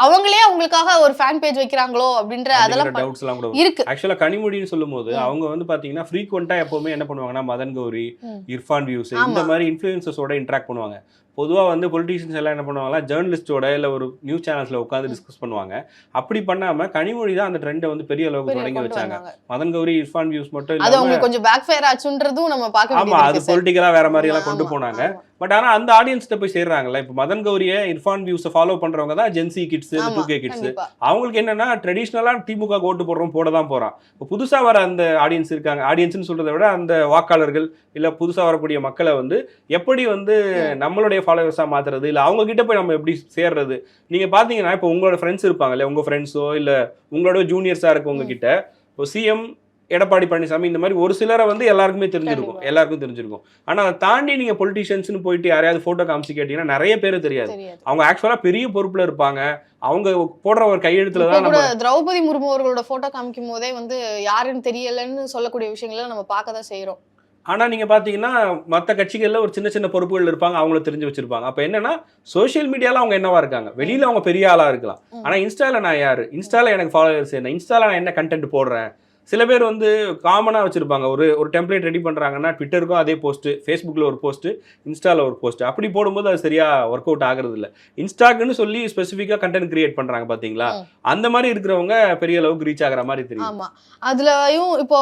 அவங்களே அவங்களுக்காக ஒரு ஃபேன் பேஜ் வைக்கிறாங்களோ அப்படின்ற அதெல்லாம் டவுட்ஸ் எல்லாம் கூட இருக்கு. ஆக்சுவலா கனிமொழின்னு சொல்லும்போது ம். அவங்க வந்து பாத்தீங்கன்னா ஃப்ரீக்வெண்டா எப்பவுமே என்ன பண்ணுவாங்கன்னா மதன் கௌரி. இர்ஃபான் வியூஸ் இந்த. மாதிரி இன்ஃபுளுசஸோட இன்டராக்ட் பண்ணுவாங்க. பொதுவா வந்து பொலிட்டீஷியன்ஸ் எல்லாம் என்ன பண்ணுவாங்கன்னா ஜேர்னலிஸ்டோட இல்ல ஒரு நியூஸ் சேனல்ஸ்ல உட்காந்து டிஸ்கஸ் பண்ணுவாங்க. அப்படி பண்ணாம கனிமொழி தான் அந்த ட்ரெண்டை வந்து பெரிய அளவுக்கு தொடங்கி வச்சாங்க. மதன் கௌரி இர்ஃபான் வியூஸ் மட்டும் அவங்களுக்கு கொஞ்சம் பேக் ஃபயர் ஆச்சுன்றதும் நம்ம பார்க்க ஆமா வேண்டியது அது இருக்கு சார். பொலிட்டிக்கலா வேற மாதிரி எல்லாம் கொண்டு போனாங்க. பட் ஆனா அந்த ஆடியன்ஸ்ட போய் சேர்றாங்கல்ல. இப்போ மதன் கௌரிய இர்ஃபான் வியூஸை ஃபாலோ பண்றவங்க தான் Gen Z kids two K kids. அவங்களுக்கு என்னன்னா ட்ரெடிஷ்னலா திமுக ஓட்டு போடுறோம் போட தான் போறான். இப்போ புதுசா வர அந்த ஆடியன்ஸ் இருக்காங்க. ஆடியன்ஸ்னு சொல்றதை விட அந்த வாக்காளர்கள் இல்ல புதுசா வரக்கூடிய மக்களை வந்து எப்படி வந்து நம்மளுடைய ஃபாலோவர்ஸா மாத்துறது இல்ல அவங்க கிட்ட போய் நம்ம எப்படி சேர்றது? நீங்க பாத்தீங்கன்னா இப்போ உங்களோட ஃப்ரெண்ட்ஸ் இருப்பாங்கல்ல உங்க ஃப்ரெண்ட்ஸோ இல்ல உங்களோட ஜூனியர்ஸா இருக்கவங்க. கிட்ட இப்போ சிஎம் எடப்பாடி பழனிசாமி இந்த மாதிரி ஒரு சிலரை வந்து எல்லாருக்குமே தெரிஞ்சிருக்கும். எல்லாருக்கும் தெரிஞ்சிருக்கும். ஆனா அதை தாண்டி நீங்க பொலிட்டிஷியன்ஸ்னு போயிட்டு யாரையாவது போட்டோ காமிச்சு கேட்டீங்கன்னா நிறைய பேர் தெரியாது. அவங்க ஆக்சுவலா பெரிய பொறுப்புல இருப்பாங்க. அவங்க போடுற ஒரு கையெழுத்துல தான் நம்ம திரௌபதி முர்மு அவர்களோட போட்டோ காமிக்கும் போதே வந்து யாருன்னு தெரியலன்னு சொல்லக்கூடிய விஷயங்களை நம்ம பார்க்க தான் செய்யறோம் ஆனா நீங்க பாத்தீங்கன்னா மத்த கட்சிகள்ல ஒரு சின்ன சின்ன பொறுப்புகள் இருப்பாங்க அவங்கள தெரிஞ்சு வச்சிருப்பாங்க. அப்ப என்னன்னா சோஷியல் மீடியால அவங்க என்னவா இருக்காங்க? வெளியில அவங்க பெரிய ஆளா இருக்கலாம். ம். ஆனா இன்ஸ்டால நான் யாரு? இன்ஸ்டால எனக்கு ஃபாலோவர்ஸ் என்ன? இன்ஸ்டால நான் என்ன கண்டென்ட் போடுறேன்? சில பேர் வந்து காமனா வச்சிருப்பாங்க. ஒரு ஒரு டெம்ப்ளேட் ரெடி பண்றாங்கன்னா ட்விட்டருக்கும் அதே போஸ்ட் ஃபேஸ்புக்ல ஒரு போஸ்ட் இன்ஸ்டால ஒரு போஸ்ட் அப்படி போடும்போது அது சரியா ஒர்க் அவுட் ஆகுறது இல்ல இன்ஸ்டாக்குன்னு சொல்லி ஸ்பெசிஃபிக்கா கண்டென்ட் கிரியேட் பண்றாங்க பாத்தீங்களா? ம். அந்த மாதிரி இருக்கிறவங்க பெரிய அளவுக்கு ரீச் ஆகுற மாதிரி தெரியும் ஆமா. அதுலயும் இப்போ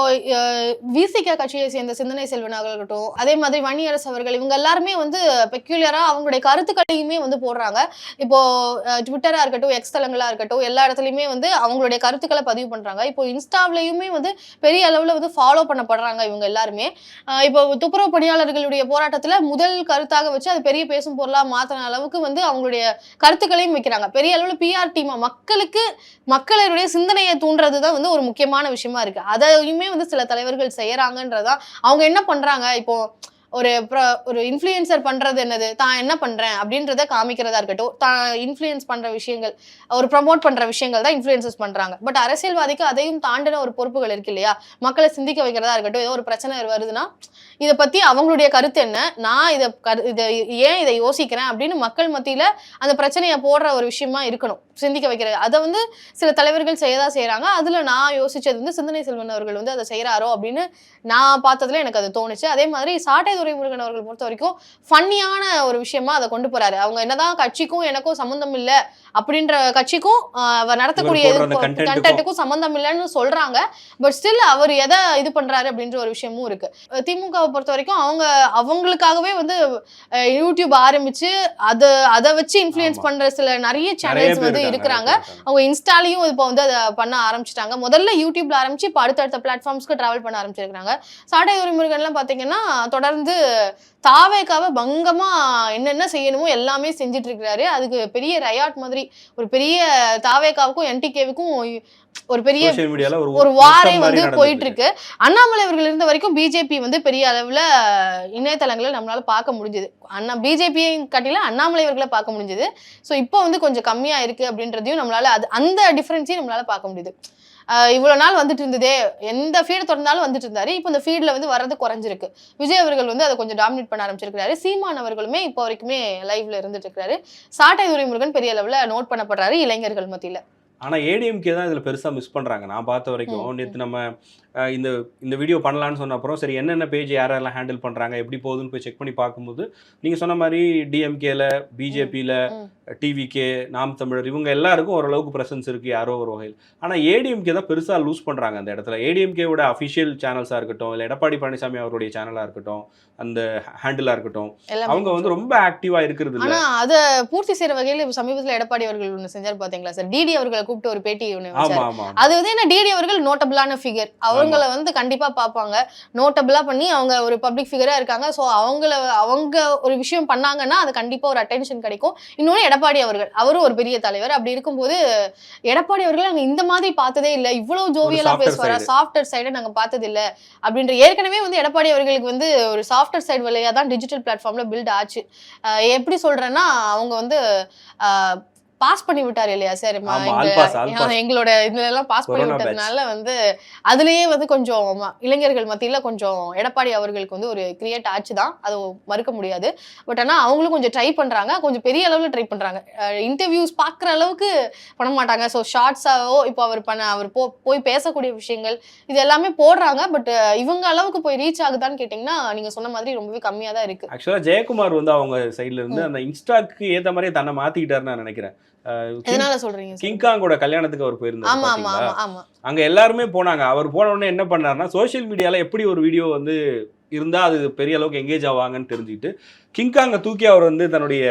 விசிக கட்சியை சேர்ந்த சிந்தனை செல்வனாக இருக்கட்டும் அதே மாதிரி வன்னியரசு அவர்கள் இவங்க எல்லாருமே வந்து பெக்யூலியரா அவங்களுடைய கருத்துக்களையுமே வந்து போடுறாங்க. இப்போ அஹ், ட்விட்டரா இருக்கட்டும் எக்ஸ் தளங்களா இருக்கட்டும் எல்லா இடத்துலயுமே வந்து அவங்களுடைய கருத்துக்களை பதிவு பண்றாங்க. இப்போ இன்ஸ்டாவிலையுமே வந்து பெரிய அளவில் வந்து ஃபாலோ பண்ணப்படுறாங்க இவங்க எல்லாருமே. இப்போ துப்புரவு பணியாளர்களுடைய போராட்டத்தில் முதல் கருத்தாக வச்சு அது பெரிய பேசும் பொருளாக மாற்றின அளவுக்கு வந்து அவங்களுடைய கருத்துக்களையும் வைக்கிறாங்க. பெரிய அளவில் பிஆர் டீமா மக்களுக்கு மக்களுடைய சிந்தனையை தூண்டுறது தான் வந்து ஒரு முக்கியமான விஷயமா இருக்கு. அதையுமே வந்து சில தலைவர்கள் செய்யறாங்கன்றதா அவங்க என்ன பண்றாங்க? இப்போ ஒரு ஒரு இன்ஃப்ளூயன்சர் பண்றது என்னது? தான் என்ன பண்றேன்? அப்படின்றத காமிக்கிறதா இருக்கட்டும். தான் இன்ஃப்ளூயன்ஸ் பண்ற விஷயங்கள் ஒரு ப்ரமோட் பண்ற விஷயங்கள் தான் இன்ஃப்ளூயன்சஸ் பண்றாங்க. பட் அரசியல்வாதிக்கு அதையும் தாண்டின ஒரு பொறுப்புகள் இருக்கு இல்லையா? மக்களை சிந்திக்க வைக்கிறதா இருக்கட்டும் ஏதோ ஒரு பிரச்சனை வருதுன்னா இதை பத்தி அவங்களுடைய கருத்து என்ன? நான் இதை கரு இதை ஏன் இதை யோசிக்கிறேன்? அப்படின்னு மக்கள் மத்தியில அந்த பிரச்சனையை போடுற ஒரு விஷயமா இருக்கணும். சிந்திக்க வைக்கிறது அதை வந்து சில தலைவர்கள் செய்யதான் செய்கிறாங்க அதுல நான் யோசிச்சது வந்து சிந்தனை செல்வன் அவர்கள் வந்து அதை செய்யறாரோ அப்படின்னு நான் பார்த்ததுல எனக்கு அது தோணுச்சு. அதே மாதிரி சாட்டை துரைமுருகன் அவர்கள் பொறுத்த வரைக்கும் ஃபன்னியான ஒரு விஷயமா அதை கொண்டு போறாரு. அவங்க என்னதான் கட்சிக்கும் எனக்கும் சம்மந்தம் இல்ல. அப்படின்ற கட்சிக்கும் அவர் நடத்தக்கூடிய. கண்டென்ட்டுக்கும் சம்மந்தம் இல்லைன்னு சொல்றாங்க பட் ஸ்டில் அவர் எதை இது பண்றாரு அப்படின்ற ஒரு விஷயமும் இருக்கு திமுகவை பொறுத்த வரைக்கும் அவங்க அவங்களுக்காகவே வந்து யூடியூப் ஆரம்பிச்சு அதை அதை வச்சு இன்ஃப்ளூயன்ஸ். பண்ற சில நிறைய சேனல்ஸ் வந்து இருக்கிறாங்க. அவங்க இன்ஸ்டாலையும் இப்போ வந்து அதை பண்ண ஆரம்பிச்சிட்டாங்க முதல்ல யூடியூப்ல ஆரம்பிச்சு இப்போ அடுத்தடுத்த பிளாட்ஃபார்ம்ஸ்க்கு டிராவல் பண்ண ஆரம்பிச்சிருக்காங்க சாட்டை உரிமுருகன்லாம் பார்த்தீங்கன்னா தொடர்ந்து தாவேக்காவை பங்கமா என்னென்ன செய்யணுமோ எல்லாமே செஞ்சுட்டு இருக்கிறாரு அதுக்கு பெரிய ரயாட் மாதிரி ஒரு பெரிய தாவேக்காவுக்கும் என்டிகேவுக்கும் ஒரு பெரிய ஒரு வாரே வந்து போயிட்டு இருக்கு அண்ணாமலை அவர்கள் இருந்த வரைக்கும் பிஜேபி வந்து பெரிய அளவுல இணையதளங்களை நம்மளால பார்க்க முடிஞ்சது. அண்ணா பிஜேபியை காட்டில அண்ணாமலை அவர்களை பார்க்க முடிஞ்சது. ஸோ இப்போ வந்து கொஞ்சம் கம்மியா இருக்கு அப்படின்றதையும் நம்மளால அது அந்த டிஃபரன்ஸையும் நம்மளால பார்க்க முடியுது. ஆஹ் இவ்வளவு நாள் வந்துட்டு இருந்ததே எந்த ஃபீடு திறந்தாலும் வந்துட்டு இருந்தாரு. இப்போ இந்த ஃபீல்ட்ல வந்து வர்றது குறைஞ்சிருக்கு. விஜய் அவர்கள் வந்து அதை கொஞ்சம் டாமினேட் பண்ண ஆரம்பிச்சிருக்காரு சீமான் அவர்களுமே இப்போ வரைக்குமே லைவ்ல இருந்துட்டு இருக்காரு. சாட்டை துரைமுருகன் பெரிய அளவுல நோட் பண்ணப்படுறாரு இளைஞர்கள் மத்தியில. ஆனா ஏடிஎம்கே தான் இதுல பெருசா மிஸ் பண்றாங்க. நான் பார்த்த வரைக்கும் நேத்து நம்ம இந்த இந்த வீடியோ பண்ணலாம்னு சொன்ன அப்புறம் சரி என்னென்ன பேஜ் யாரெல்லாம் ஹேண்டில் பண்றாங்க எப்படி போகுதுன்னு போய் செக் பண்ணி பார்க்கும்போது நீங்க சொன்ன மாதிரி டிஎம்கேல பிஜேபியில. டிவிகே நாம் தமிழர் இவங்க எல்லாருக்கும் ஓரளவுக்கு பிரசன்ஸ் இருக்கு யாரோ ஒரு வகையில். ஆனா ஏடிஎம்கே தான் பெருசா லூஸ் பண்றாங்க அந்த இடத்துல. ஏடிஎம்கேவோட அஃபிஷியல் சேனல்ஸா இருக்கட்டும் இல்லை எடப்பாடி பழனிசாமி அவருடைய சேனலா இருக்கட்டும் அந்த ஹேண்டிலா இருக்கட்டும் அவங்க வந்து ரொம்ப ஆக்டிவா இருக்கிறது இல்ல. அத பூர்த்தி செய்யற வகையில சமீபத்துல எடப்பாடி அவர்கள் ஒண்ணு செஞ்சாரு பாத்தீங்களா சார்? டிடி அவர்களை கூப்பிட்டு ஒரு பேட்டி ஆமா அது வந்து என்ன? டிடி அவர்கள் நோட்டபிளான ஃபிகர் அவங்கள வந்து கண்டிப்பா பார்ப்பாங்க. நோட்டபிளா பண்ணி அவங்க ஒரு பப்ளிக் ஃபிகரா இருக்காங்க. சோ அவங்கள அவங்க ஒரு விஷயம் பண்ணாங்கன்னா அது கண்டிப்பா ஒரு அட்டென்ஷன் கிடைக்கும். இன்னொன்னு எடப்பாடி அவர்கள். அவரும் ஒரு பெரிய தலைவர். அப்படி இருக்கும்போது எடப்பாடி அவர்கள் நாங்க இந்த மாதிரி பார்த்ததே இல்ல. இவ்வளவு ஜோவியலா பேசுவாரா. சாஃப்ட்வேர் சைடை நாங்க பார்த்தது இல்ல அப்படின்ற ஏற்கனவே வந்து எடப்பாடி அவர்களுக்கு வந்து ஒரு சாஃப்ட்வேர் சைடு வழியா தான் டிஜிட்டல் பிளாட்ஃபார்ம்ல பில்ட் ஆச்சு எப்படி சொல்றேன்னா அவங்க வந்து பாஸ் பண்ணி விட்டாரு இல்லையா? சார் ஆமா, all pass, all pass. எங்களோட இதுல எல்லாம் பாஸ் பண்ணி. விட்டதுனால வந்து அதுலயே வந்து கொஞ்சம் இளைஞர்கள் மத்தியில கொஞ்சம் எடப்பாடி அவர்களுக்கு வந்து ஒரு கிரியேட் ஆச்சு தான். அது மறுக்க முடியாது. பட் ஆனா அவங்களும் கொஞ்சம் ட்ரை பண்றாங்க. கொஞ்சம் பெரிய அளவுல ட்ரை பண்றாங்க. இன்டர்வியூஸ் பாக்குற அளவுக்கு பண்ண மாட்டாங்க. ஸோ ஷார்ட்ஸாவோ இப்போ அவர் பண்ண அவர் போ போய் பேசக்கூடிய விஷயங்கள் இது எல்லாமே போடுறாங்க. பட் இவங்க அளவுக்கு போய் ரீச் ஆகுதான்னு கேட்டிங்கன்னா நீங்க சொன்ன மாதிரி ரொம்பவே கம்மியா தான் இருக்கு. ஆக்சுவலா ஜெயக்குமார் வந்து அவங்க சைடுல இருந்து அந்த இன்ஸ்டாக்கு ஏத்த மாதிரி தன்னை மாத்திக்கிட்டாருன்னு நான் நினைக்கிறேன். எதனால சொல்றீங்க? கிங்காங்கோட கல்யாணத்துக்கு அவர் போயிருந்தாரு அங்க எல்லாருமே போனாங்க. அவர் போன உடனே என்ன பண்ணாருன்னா சோஷியல் மீடியால எப்படி ஒரு வீடியோ வந்து இருந்தா அது பெரிய அளவுக்கு எங்கேஜ் ஆவாங்கன்னு தெரிஞ்சுக்கிட்டு கிங்காங்க தூக்கி அவர் வந்து தன்னுடைய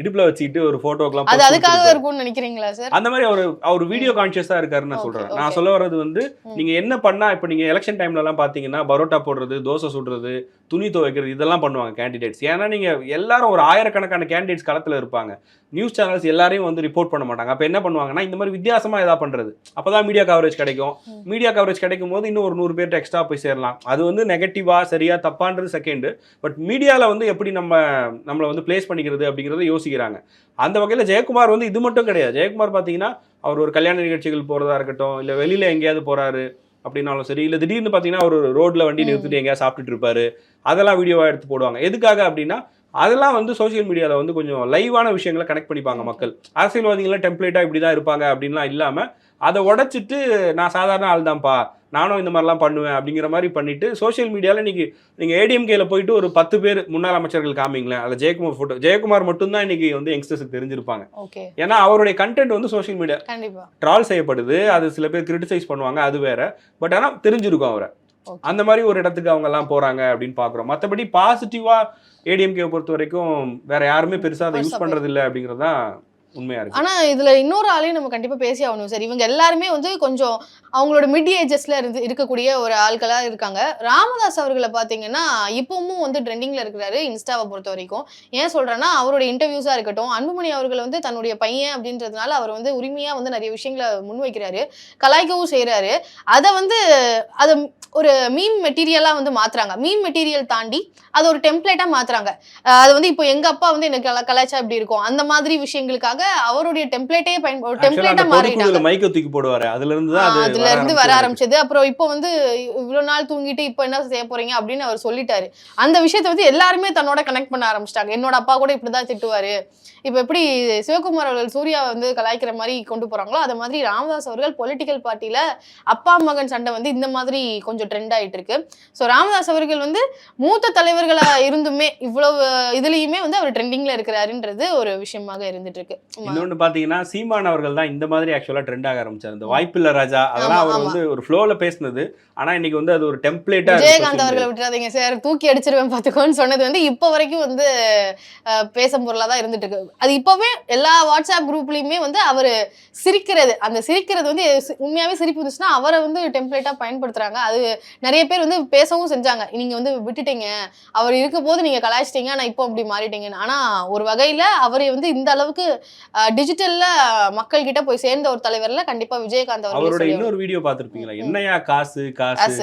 இடுப்புல வச்சுக்கிட்டு ஒரு போட்டோக்கெல்லாம் அது அதுக்காக. இருக்கும்னு நினைக்கிறீங்களா சார் அந்த மாதிரி அவர் அவர் வீடியோ கான்சியஸா இருக்காருன்னு நான் சொல்றேன். நான் சொல்ல வர்றது வந்து. நீங்க என்ன பண்ணா இப்ப நீங்க எலெக்ஷன் டைம்ல எல்லாம் பாத்தீங்கன்னா பரோட்டா போடுறது தோசை சுடுறது துணி துவைக்கிறது இதெல்லாம் பண்ணுவாங்க கேண்டிடேட்ஸ் ஏன்னா நீங்க எல்லாரும் ஒரு ஆயிரக்கணக்கான கேண்டிடேட்ஸ் களத்துல இருப்பாங்க. நியூஸ் சேனல்ஸ் எல்லாரையும் வந்து ரிப்போர்ட் பண்ண மாட்டாங்க. அப்ப என்ன பண்ணுவாங்கன்னா இந்த மாதிரி வித்தியாசமா ஏதாவது பண்றது. அப்பதான் மீடியா கவரேஜ் கிடைக்கும். மீடியா கவரேஜ் கிடைக்கும் போது இன்னும் ஒரு நூறு பேர்ட்ட எக்ஸ்ட்ரா போய் சேரலாம். அது வந்து நெகட்டிவா சரியா தப்பான்றது செகண்ட் பட் மீடியால வந்து எப்படி நம்ம நம்மளை வந்து பிளேஸ் பண்ணிக்கிறது அப்படிங்கறத யோசிக்கிறாங்க. அந்த வகையில ஜெயக்குமார் வந்து இது மட்டும் கிடையாது. ஜெயக்குமார் பாத்தீங்கன்னா அவர் ஒரு கல்யாண நிகழ்ச்சிகள் போறதா இருக்கட்டும் இல்ல வெளியில எங்கேயாவது போறாரு அப்படின்னாலும் சரி இல்ல திடீர்னு பாத்தீங்கன்னா ஒரு ரோட்ல வண்டி. நிறுத்திட்டு எங்கேயாவது சாப்பிட்டுட்டு இருப்பாரு. அதெல்லாம் வீடியோவா எடுத்து போடுவாங்க. எதுக்காக அப்படின்னா அதெல்லாம் வந்து சோஷியல் மீடியால வந்து கொஞ்சம் லைவான விஷயங்களை கனெக்ட் பண்ணிப்பாங்க. மக்கள். அரசியல்வாதிகள்லாம் டெம்ப்ளேட்டா இப்படிதான் இருப்பாங்க அப்படின்லாம் இல்லாம அதை உடைச்சிட்டு நான் சாதாரண ஆள் தான்ப்பா நானும் இந்த மாதிரிலாம் பண்ணுவேன் அப்படிங்கிற மாதிரி பண்ணிட்டு சோஷியல் மீடியால இன்னைக்கு நீங்க ஏடிஎம்கேல போயிட்டு ஒரு பத்து பேர் முன்னாள் அமைச்சர்கள் காமிங்களேன். அதுல ஜெயக்குமார் போட்டோ ஜெயக்குமார் மட்டும்தான் இன்னைக்கு வந்து யங்ஸ்டர்ஸுக்கு தெரிஞ்சிருப்பாங்க. ஓகே ஏன்னா அவருடைய கண்டென்ட் வந்து சோஷியல் மீடியா ட்ரால் செய்யப்படுது. அது சில பேர் கிரிட்டிசைஸ் பண்ணுவாங்க அது வேற. பட் ஆனா தெரிஞ்சிருக்கும் அவரை. அந்த மாதிரி ஒரு இடத்துக்கு அவங்க எல்லாம் போறாங்க அப்படின்னு பாக்குறோம். மத்தபடி பாசிட்டிவா ஏடிஎம்கே பொறுத்த வரைக்கும் வேற யாருமே பெருசா அதை யூஸ் பண்றது இல்ல அப்படிங்கறது தான் உண்மையா இருக்கு. ஆனா இதுல இன்னொரு ஆளையும் நம்ம கண்டிப்பா பேசி ஆகணும். சார் இவங்க எல்லாருமே வந்து கொஞ்சம் அவங்களோட மிட் ஏஜஸ்ல இருந்து இருக்கக்கூடிய ஒரு ஆட்களா இருக்காங்க. ராமதாஸ் அவர்களை பாத்தீங்கன்னா இப்பவும் வந்து ட்ரெண்டிங்ல இருக்கிறாரு இன்ஸ்டாவை பொறுத்த வரைக்கும். ஏன் சொல்றேன்னா அவருடைய இன்டர்வியூஸா இருக்கட்டும் அன்புமணி அவர்கள் வந்து தன்னுடைய பையன் அப்படின்றதுனால அவர் வந்து உரிமையா வந்து நிறைய விஷயங்களை முன்வைக்கிறாரு. கலாய்க்கவும் செய்யறாரு அதை வந்து அதை ஒரு மீம் மெட்டீரியலாக வந்து மாத்துறாங்க. மீம் மெட்டீரியல் தாண்டி அது ஒரு டெம்ப்ளேட்டாக மாத்துறாங்க. அது வந்து இப்போ எங்க அப்பா வந்து எனக்கு கலா- கலாய்ச்சா இப்படி இருக்கும்? அந்த மாதிரி விஷயங்களுக்காக அவருடைய டெம்ப்ளேட்டே பயன் ஒரு Actually, டெம்ப்ளேட்டா மாறிட்டாங்க. மைக்க தூக்கி போடுவாரு. அதுல இருந்து தான் அதுல இருந்து வர ஆரம்பிச்சது. ஆரம்பிச்சது. அப்புறம் இப்போ வந்து இவ்வளவு நாள் தூங்கிட்டு இப்போ என்ன செய்ய போறீங்க அப்படின்னு அவர் சொல்லிட்டாரு. அந்த விஷயத்தை வந்து எல்லாருமே தன்னோட கனெக்ட் பண்ண ஆரம்பிச்சிட்டாங்க. என்னோட அப்பா கூட இப்படிதான் திட்டுவாரு. இப்போ எப்படி சிவகுமார் அவர்கள் சூர்யா வந்து கலாய்க்கிற மாதிரி கொண்டு போறாங்களோ அது மாதிரி ராமதாஸ் அவர்கள் பொலிட்டிக்கல் பார்ட்டியில அப்பா மகன் சண்டை வந்து இந்த மாதிரி கொஞ்சம் ட்ரெண்ட் ஆயிட்டு இருக்கு. ஸோ ராமதாஸ் அவர்கள் வந்து மூத்த தலைவர்களா இருந்துமே இவ்வளவு இதுலயுமே வந்து அவர் ட்ரெண்டிங்ல இருக்கிறாருன்றது ஒரு விஷயமாக இருந்துட்டு இருக்கு. ஆமா. இன்னொன்னு பாத்தீங்கன்னா சீமான் அவர்கள் தான் இந்த மாதிரி ஆக்சுவலா ட்ரெண்ட் ஆக ஆரம்பிச்சார். இந்த வாய்ப்பில்ல ராஜா அதெல்லாம் அவர். வந்து ஒரு ஃப்ளோல பேசினது. ஆனா இன்னைக்கு வந்து அது ஒரு டெம்ப்ளேட்டா விஜயகாந்த் அவர்களை விட்டுறாதீங்க சார் தூக்கி அடிச்சிருவேன் பாத்துக்கோன்னு சொன்னது வந்து இப்போ வரைக்கும் வந்து பேசும் பொருளா தான் இருந்துட்டு இருக்கு. அது இப்பவே எல்லா வாட்ஸ்அப் குரூப்லயுமே வந்து அவர் சிரிக்கிறது. அந்த சிரிக்கிறது வந்து உண்மையாவே சிரிப்பு இருந்துச்சுன்னா அவரை வந்து டெம்ப்ளேட்டா பயன்படுத்துறாங்க. அது நிறைய பேர் வந்து பேசவும் செஞ்சாங்க. நீங்க வந்து விட்டுட்டீங்க. அவர் இருக்க போது நீங்க கலாய்ச்சிட்டீங்க. ஆனா இப்போ அப்படி மாறிட்டீங்கன்னு. ஆனா ஒரு வகையில அவரை வந்து இந்த அளவுக்கு டிஜிட்டல்ல மக்கள் கிட்ட போய் சேர்ந்த ஒரு தலைவர்ல கண்டிப்பா விஜயகாந்த் அவரோட இன்னொரு வீடியோ பார்த்திருப்பீங்களா? ம். என்னையா காசு காசு?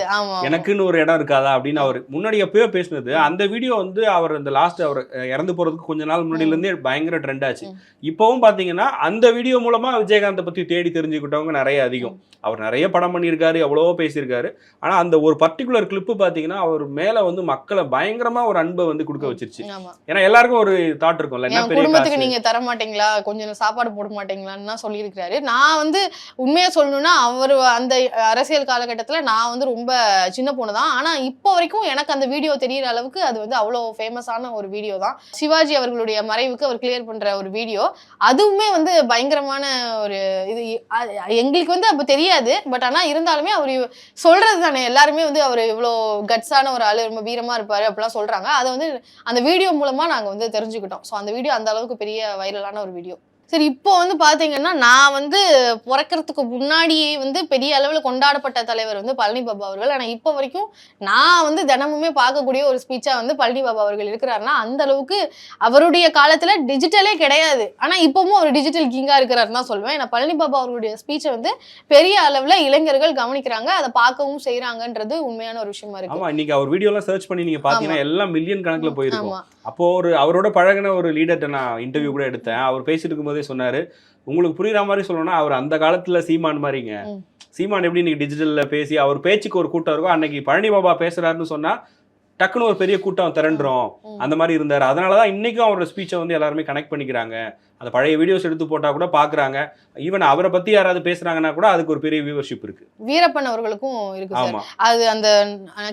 எனக்குன்னு ஒரு இடம் இருக்காதா அப்படின்னு அவர் முன்னாடி எப்பயோ பேசினது. அந்த வீடியோ வந்து அவர் இந்த லாஸ்ட் அவர் இறந்து போறதுக்கு கொஞ்ச நாள் முன்னாடில இருந்தே பயங்கர ட்ரெண்ட் ஆச்சு. இப்பவும் பாத்தீங்கன்னா அந்த வீடியோ மூலமா விஜயகாந்தை பத்தி தேடி தெரிஞ்சுக்கிட்டவங்க நிறைய அதிகம். அவர் நிறைய படம் பண்ணியிருக்காரு எவ்வளவோ பேசியிருக்காரு. ஆனா அந்த ஒரு பர்டிகுலர் கிளிப்பு பாத்தீங்கன்னா அவர் மேல வந்து மக்களை பயங்கரமா ஒரு அன்பை வந்து கொடுக்க வச்சிருச்சு. ஏன்னா எல்லாருக்கும் ஒரு தாட் இருக்கும்ல என்ன என் பெரிய நீங்க தர மாட்டீங்களா கொஞ்சம் சாப்பாடு போட மாட்டீங்களான்னு தான் சொல்லியிருக்கிறாரு. நான் வந்து உண்மையா சொல்லணும்னா அவர் அந்த அரசியல் காலகட்டத்தில் நான் வந்து ரொம்ப சின்ன பொண்ணு தான். ஆனால் இப்போ வரைக்கும் எனக்கு அந்த வீடியோ தெரியற அளவுக்கு அது வந்து அவ்வளோ ஃபேமஸான ஒரு வீடியோ தான். சிவாஜி அவர்களுடைய மறைவுக்கு அவர் கிளியர் பண்ற ஒரு வீடியோ. அதுவுமே வந்து பயங்கரமான ஒரு இது. எங்களுக்கு வந்து அப்போ தெரியாது. பட் ஆனால் இருந்தாலுமே அவர் சொல்றது தானே. எல்லாருமே வந்து அவர் இவ்வளோ கட்ஸான ஒரு ஆள் ரொம்ப வீரமா இருப்பாரு அப்படிலாம் சொல்றாங்க. அதை வந்து அந்த வீடியோ மூலமா நாங்கள் வந்து தெரிஞ்சுக்கிட்டோம். ஸோ அந்த வீடியோ அந்த அளவுக்கு பெரிய வைரலான ஒரு வீடியோ. சரி இப்போ வந்து பாத்தீங்கன்னா நான் வந்து பிறக்கிறதுக்கு முன்னாடியே வந்து பெரிய அளவில் கொண்டாடப்பட்ட தலைவர் வந்து பழனி பாபா அவர்கள். ஆனால் இப்போ வரைக்கும் நான் வந்து தினமுமே பார்க்கக்கூடிய ஒரு ஸ்பீச்சா வந்து பழனி பாபா அவர்கள் இருக்கிறாருன்னா அந்த அளவுக்கு அவருடைய காலத்துல டிஜிட்டலே கிடையாது. ஆனா இப்பவும் அவர் டிஜிட்டல் கிங்கா இருக்கிறாருன்னு தான் சொல்லுவேன் ஏன்னா பழனி பாபா அவருடைய ஸ்பீச்சை வந்து பெரிய அளவுல இளைஞர்கள் கவனிக்கிறாங்க. அதை பார்க்கவும் செய்றாங்கன்றது உண்மையான ஒரு விஷயமா இருக்கு. ஆமா இன்னைக்கு அவர் வீடியோ எல்லாம் சர்ச் பண்ணி நீங்க பாத்தீங்கன்னா எல்லாம் மில்லியன் கணக்குல போயிருக்கும். அப்போ ஒரு அவரோட பழகின ஒரு லீடர்கிட்ட நான் இன்டர்வியூ கூட எடுத்தேன். அவர் பேசிட்டு இருக்கும்போதே சொன்னாரு. உங்களுக்கு புரியுற மாதிரி சொல்லணும்னா அவர் அந்த காலத்துல சீமான் மாதிரிங்க. சீமான் எப்படி இன்னைக்கு டிஜிட்டல்ல பேசி அவர் பேச்சுக்கு ஒரு கூட்டம் இருக்கும் அன்னைக்கு பழனி பாபா பேசுறாருன்னு சொன்னா டக்குன்னு ஒரு பெரிய கூட்டம் திரண்டுரும். ம். அந்த மாதிரி இருந்தாரு. அதனாலதான் இன்னைக்கும் அவரோட ஸ்பீச்சை வந்து எல்லாருமே கனெக்ட் பண்ணிக்கிறாங்க. அந்த பழைய வீடியோஸ் எடுத்து போட்டா கூட பாக்குறாங்க. ஈவன் அவரை பத்தி யாராவது பேசுறாங்கன்னா கூட அதுக்கு ஒரு பெரிய வியூவர்ஷிப் இருக்கு. வீரப்பன் அவர்களுக்கும் இருக்கு அது அந்த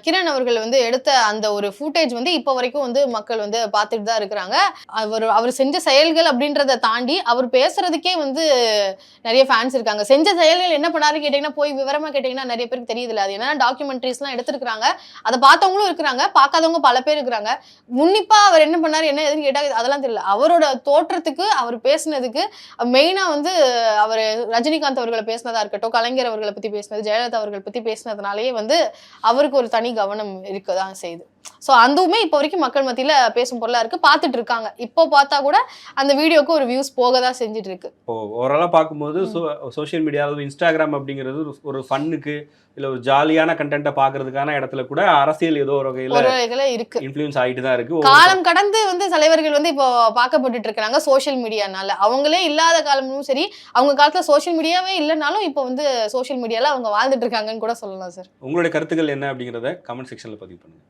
கிரண் அவர்கள் வந்து எடுத்த அந்த ஒரு ஃபுட்டேஜ் வந்து இப்போ வரைக்கும் வந்து மக்கள் வந்து பார்த்துட்டு தான் இருக்கிறாங்க. அவர் அவர் செஞ்ச செயல்கள் அப்படின்றத தாண்டி அவர் பேசுறதுக்கே வந்து நிறைய ஃபேன்ஸ் இருக்காங்க. செஞ்ச செயல்கள் என்ன பண்ணாரு கேட்டீங்கன்னா போய் விவரமா கேட்டீங்கன்னா நிறைய பேருக்கு தெரியுதுல்ல. அது என்னன்னா டாக்குமெண்ட்ரிஸ்லாம் எடுத்திருக்காங்க அதை பார்த்தவங்களும் இருக்கிறாங்க. பார்க்காதவங்க பல பேர் இருக்கிறாங்க. உன்னிப்பா அவர் என்ன பண்ணாரு என்ன எதுன்னு கேட்டா அதெல்லாம் தெரியல. அவரோட தோற்றத்துக்கு அவர் பேசினதுக்கு மெயினாக வந்து அவர் ரஜினிகாந்த் அவர்களை பேசினதாக இருக்கட்டும் கலைஞர் அவர்களை பற்றி பேசினது ஜெயலலிதா அவர்கள் பற்றி பேசினதுனாலேயே வந்து அவருக்கு ஒரு தனி கவனம் இருக்கதான் செய்யுது. ஸோ அதுவுமே இப்போ வரைக்கும் மக்கள் மத்தியில பேசும் பொருளா இருக்கு. பார்த்துட்டு இருக்காங்க. இப்போ பார்த்தா கூட அந்த வீடியோக்கு ஒரு வியூஸ் போக தான் செஞ்சுட்டு இருக்கு. இப்போ ஓவராலாக பார்க்கும்போது சோஷியல் மீடியா அதாவது இன்ஸ்டாகிராம் அப்படிங்கிறது ஒரு- ஃபன்னுக்கு இல்லை ஒரு ஜாலியான கண்டென்ட்டை பார்க்கறதுக்கான இடத்துல கூட அரசியல் ஏதோ ஒரு வகையில் ஒரு வகையில இருக்கு. இன்ஃப்ளூயன்ஸ் ஆகிட்டு தான் இருக்கு. காலம் கடந்து வந்து தலைவர்கள் வந்து இப்போ பார்க்கப்பட்டுட்டு இருக்காங்க சோஷியல் மீடியானால அவங்களே இல்லாத காலமும் சரி அவங்க காலத்துல சோஷியல் மீடியாவே இல்லைனாலும் இப்போ வந்து சோஷியல் மீடியால அவங்க வாழ்ந்துட்டு இருக்காங்கன்னு கூட சொல்லலாம் சார் உங்களுடைய கருத்துக்கள் என்ன அப்படிங்கிறத கமெண்ட் செக்ஷனில் பதிவு பண்ணுங்க.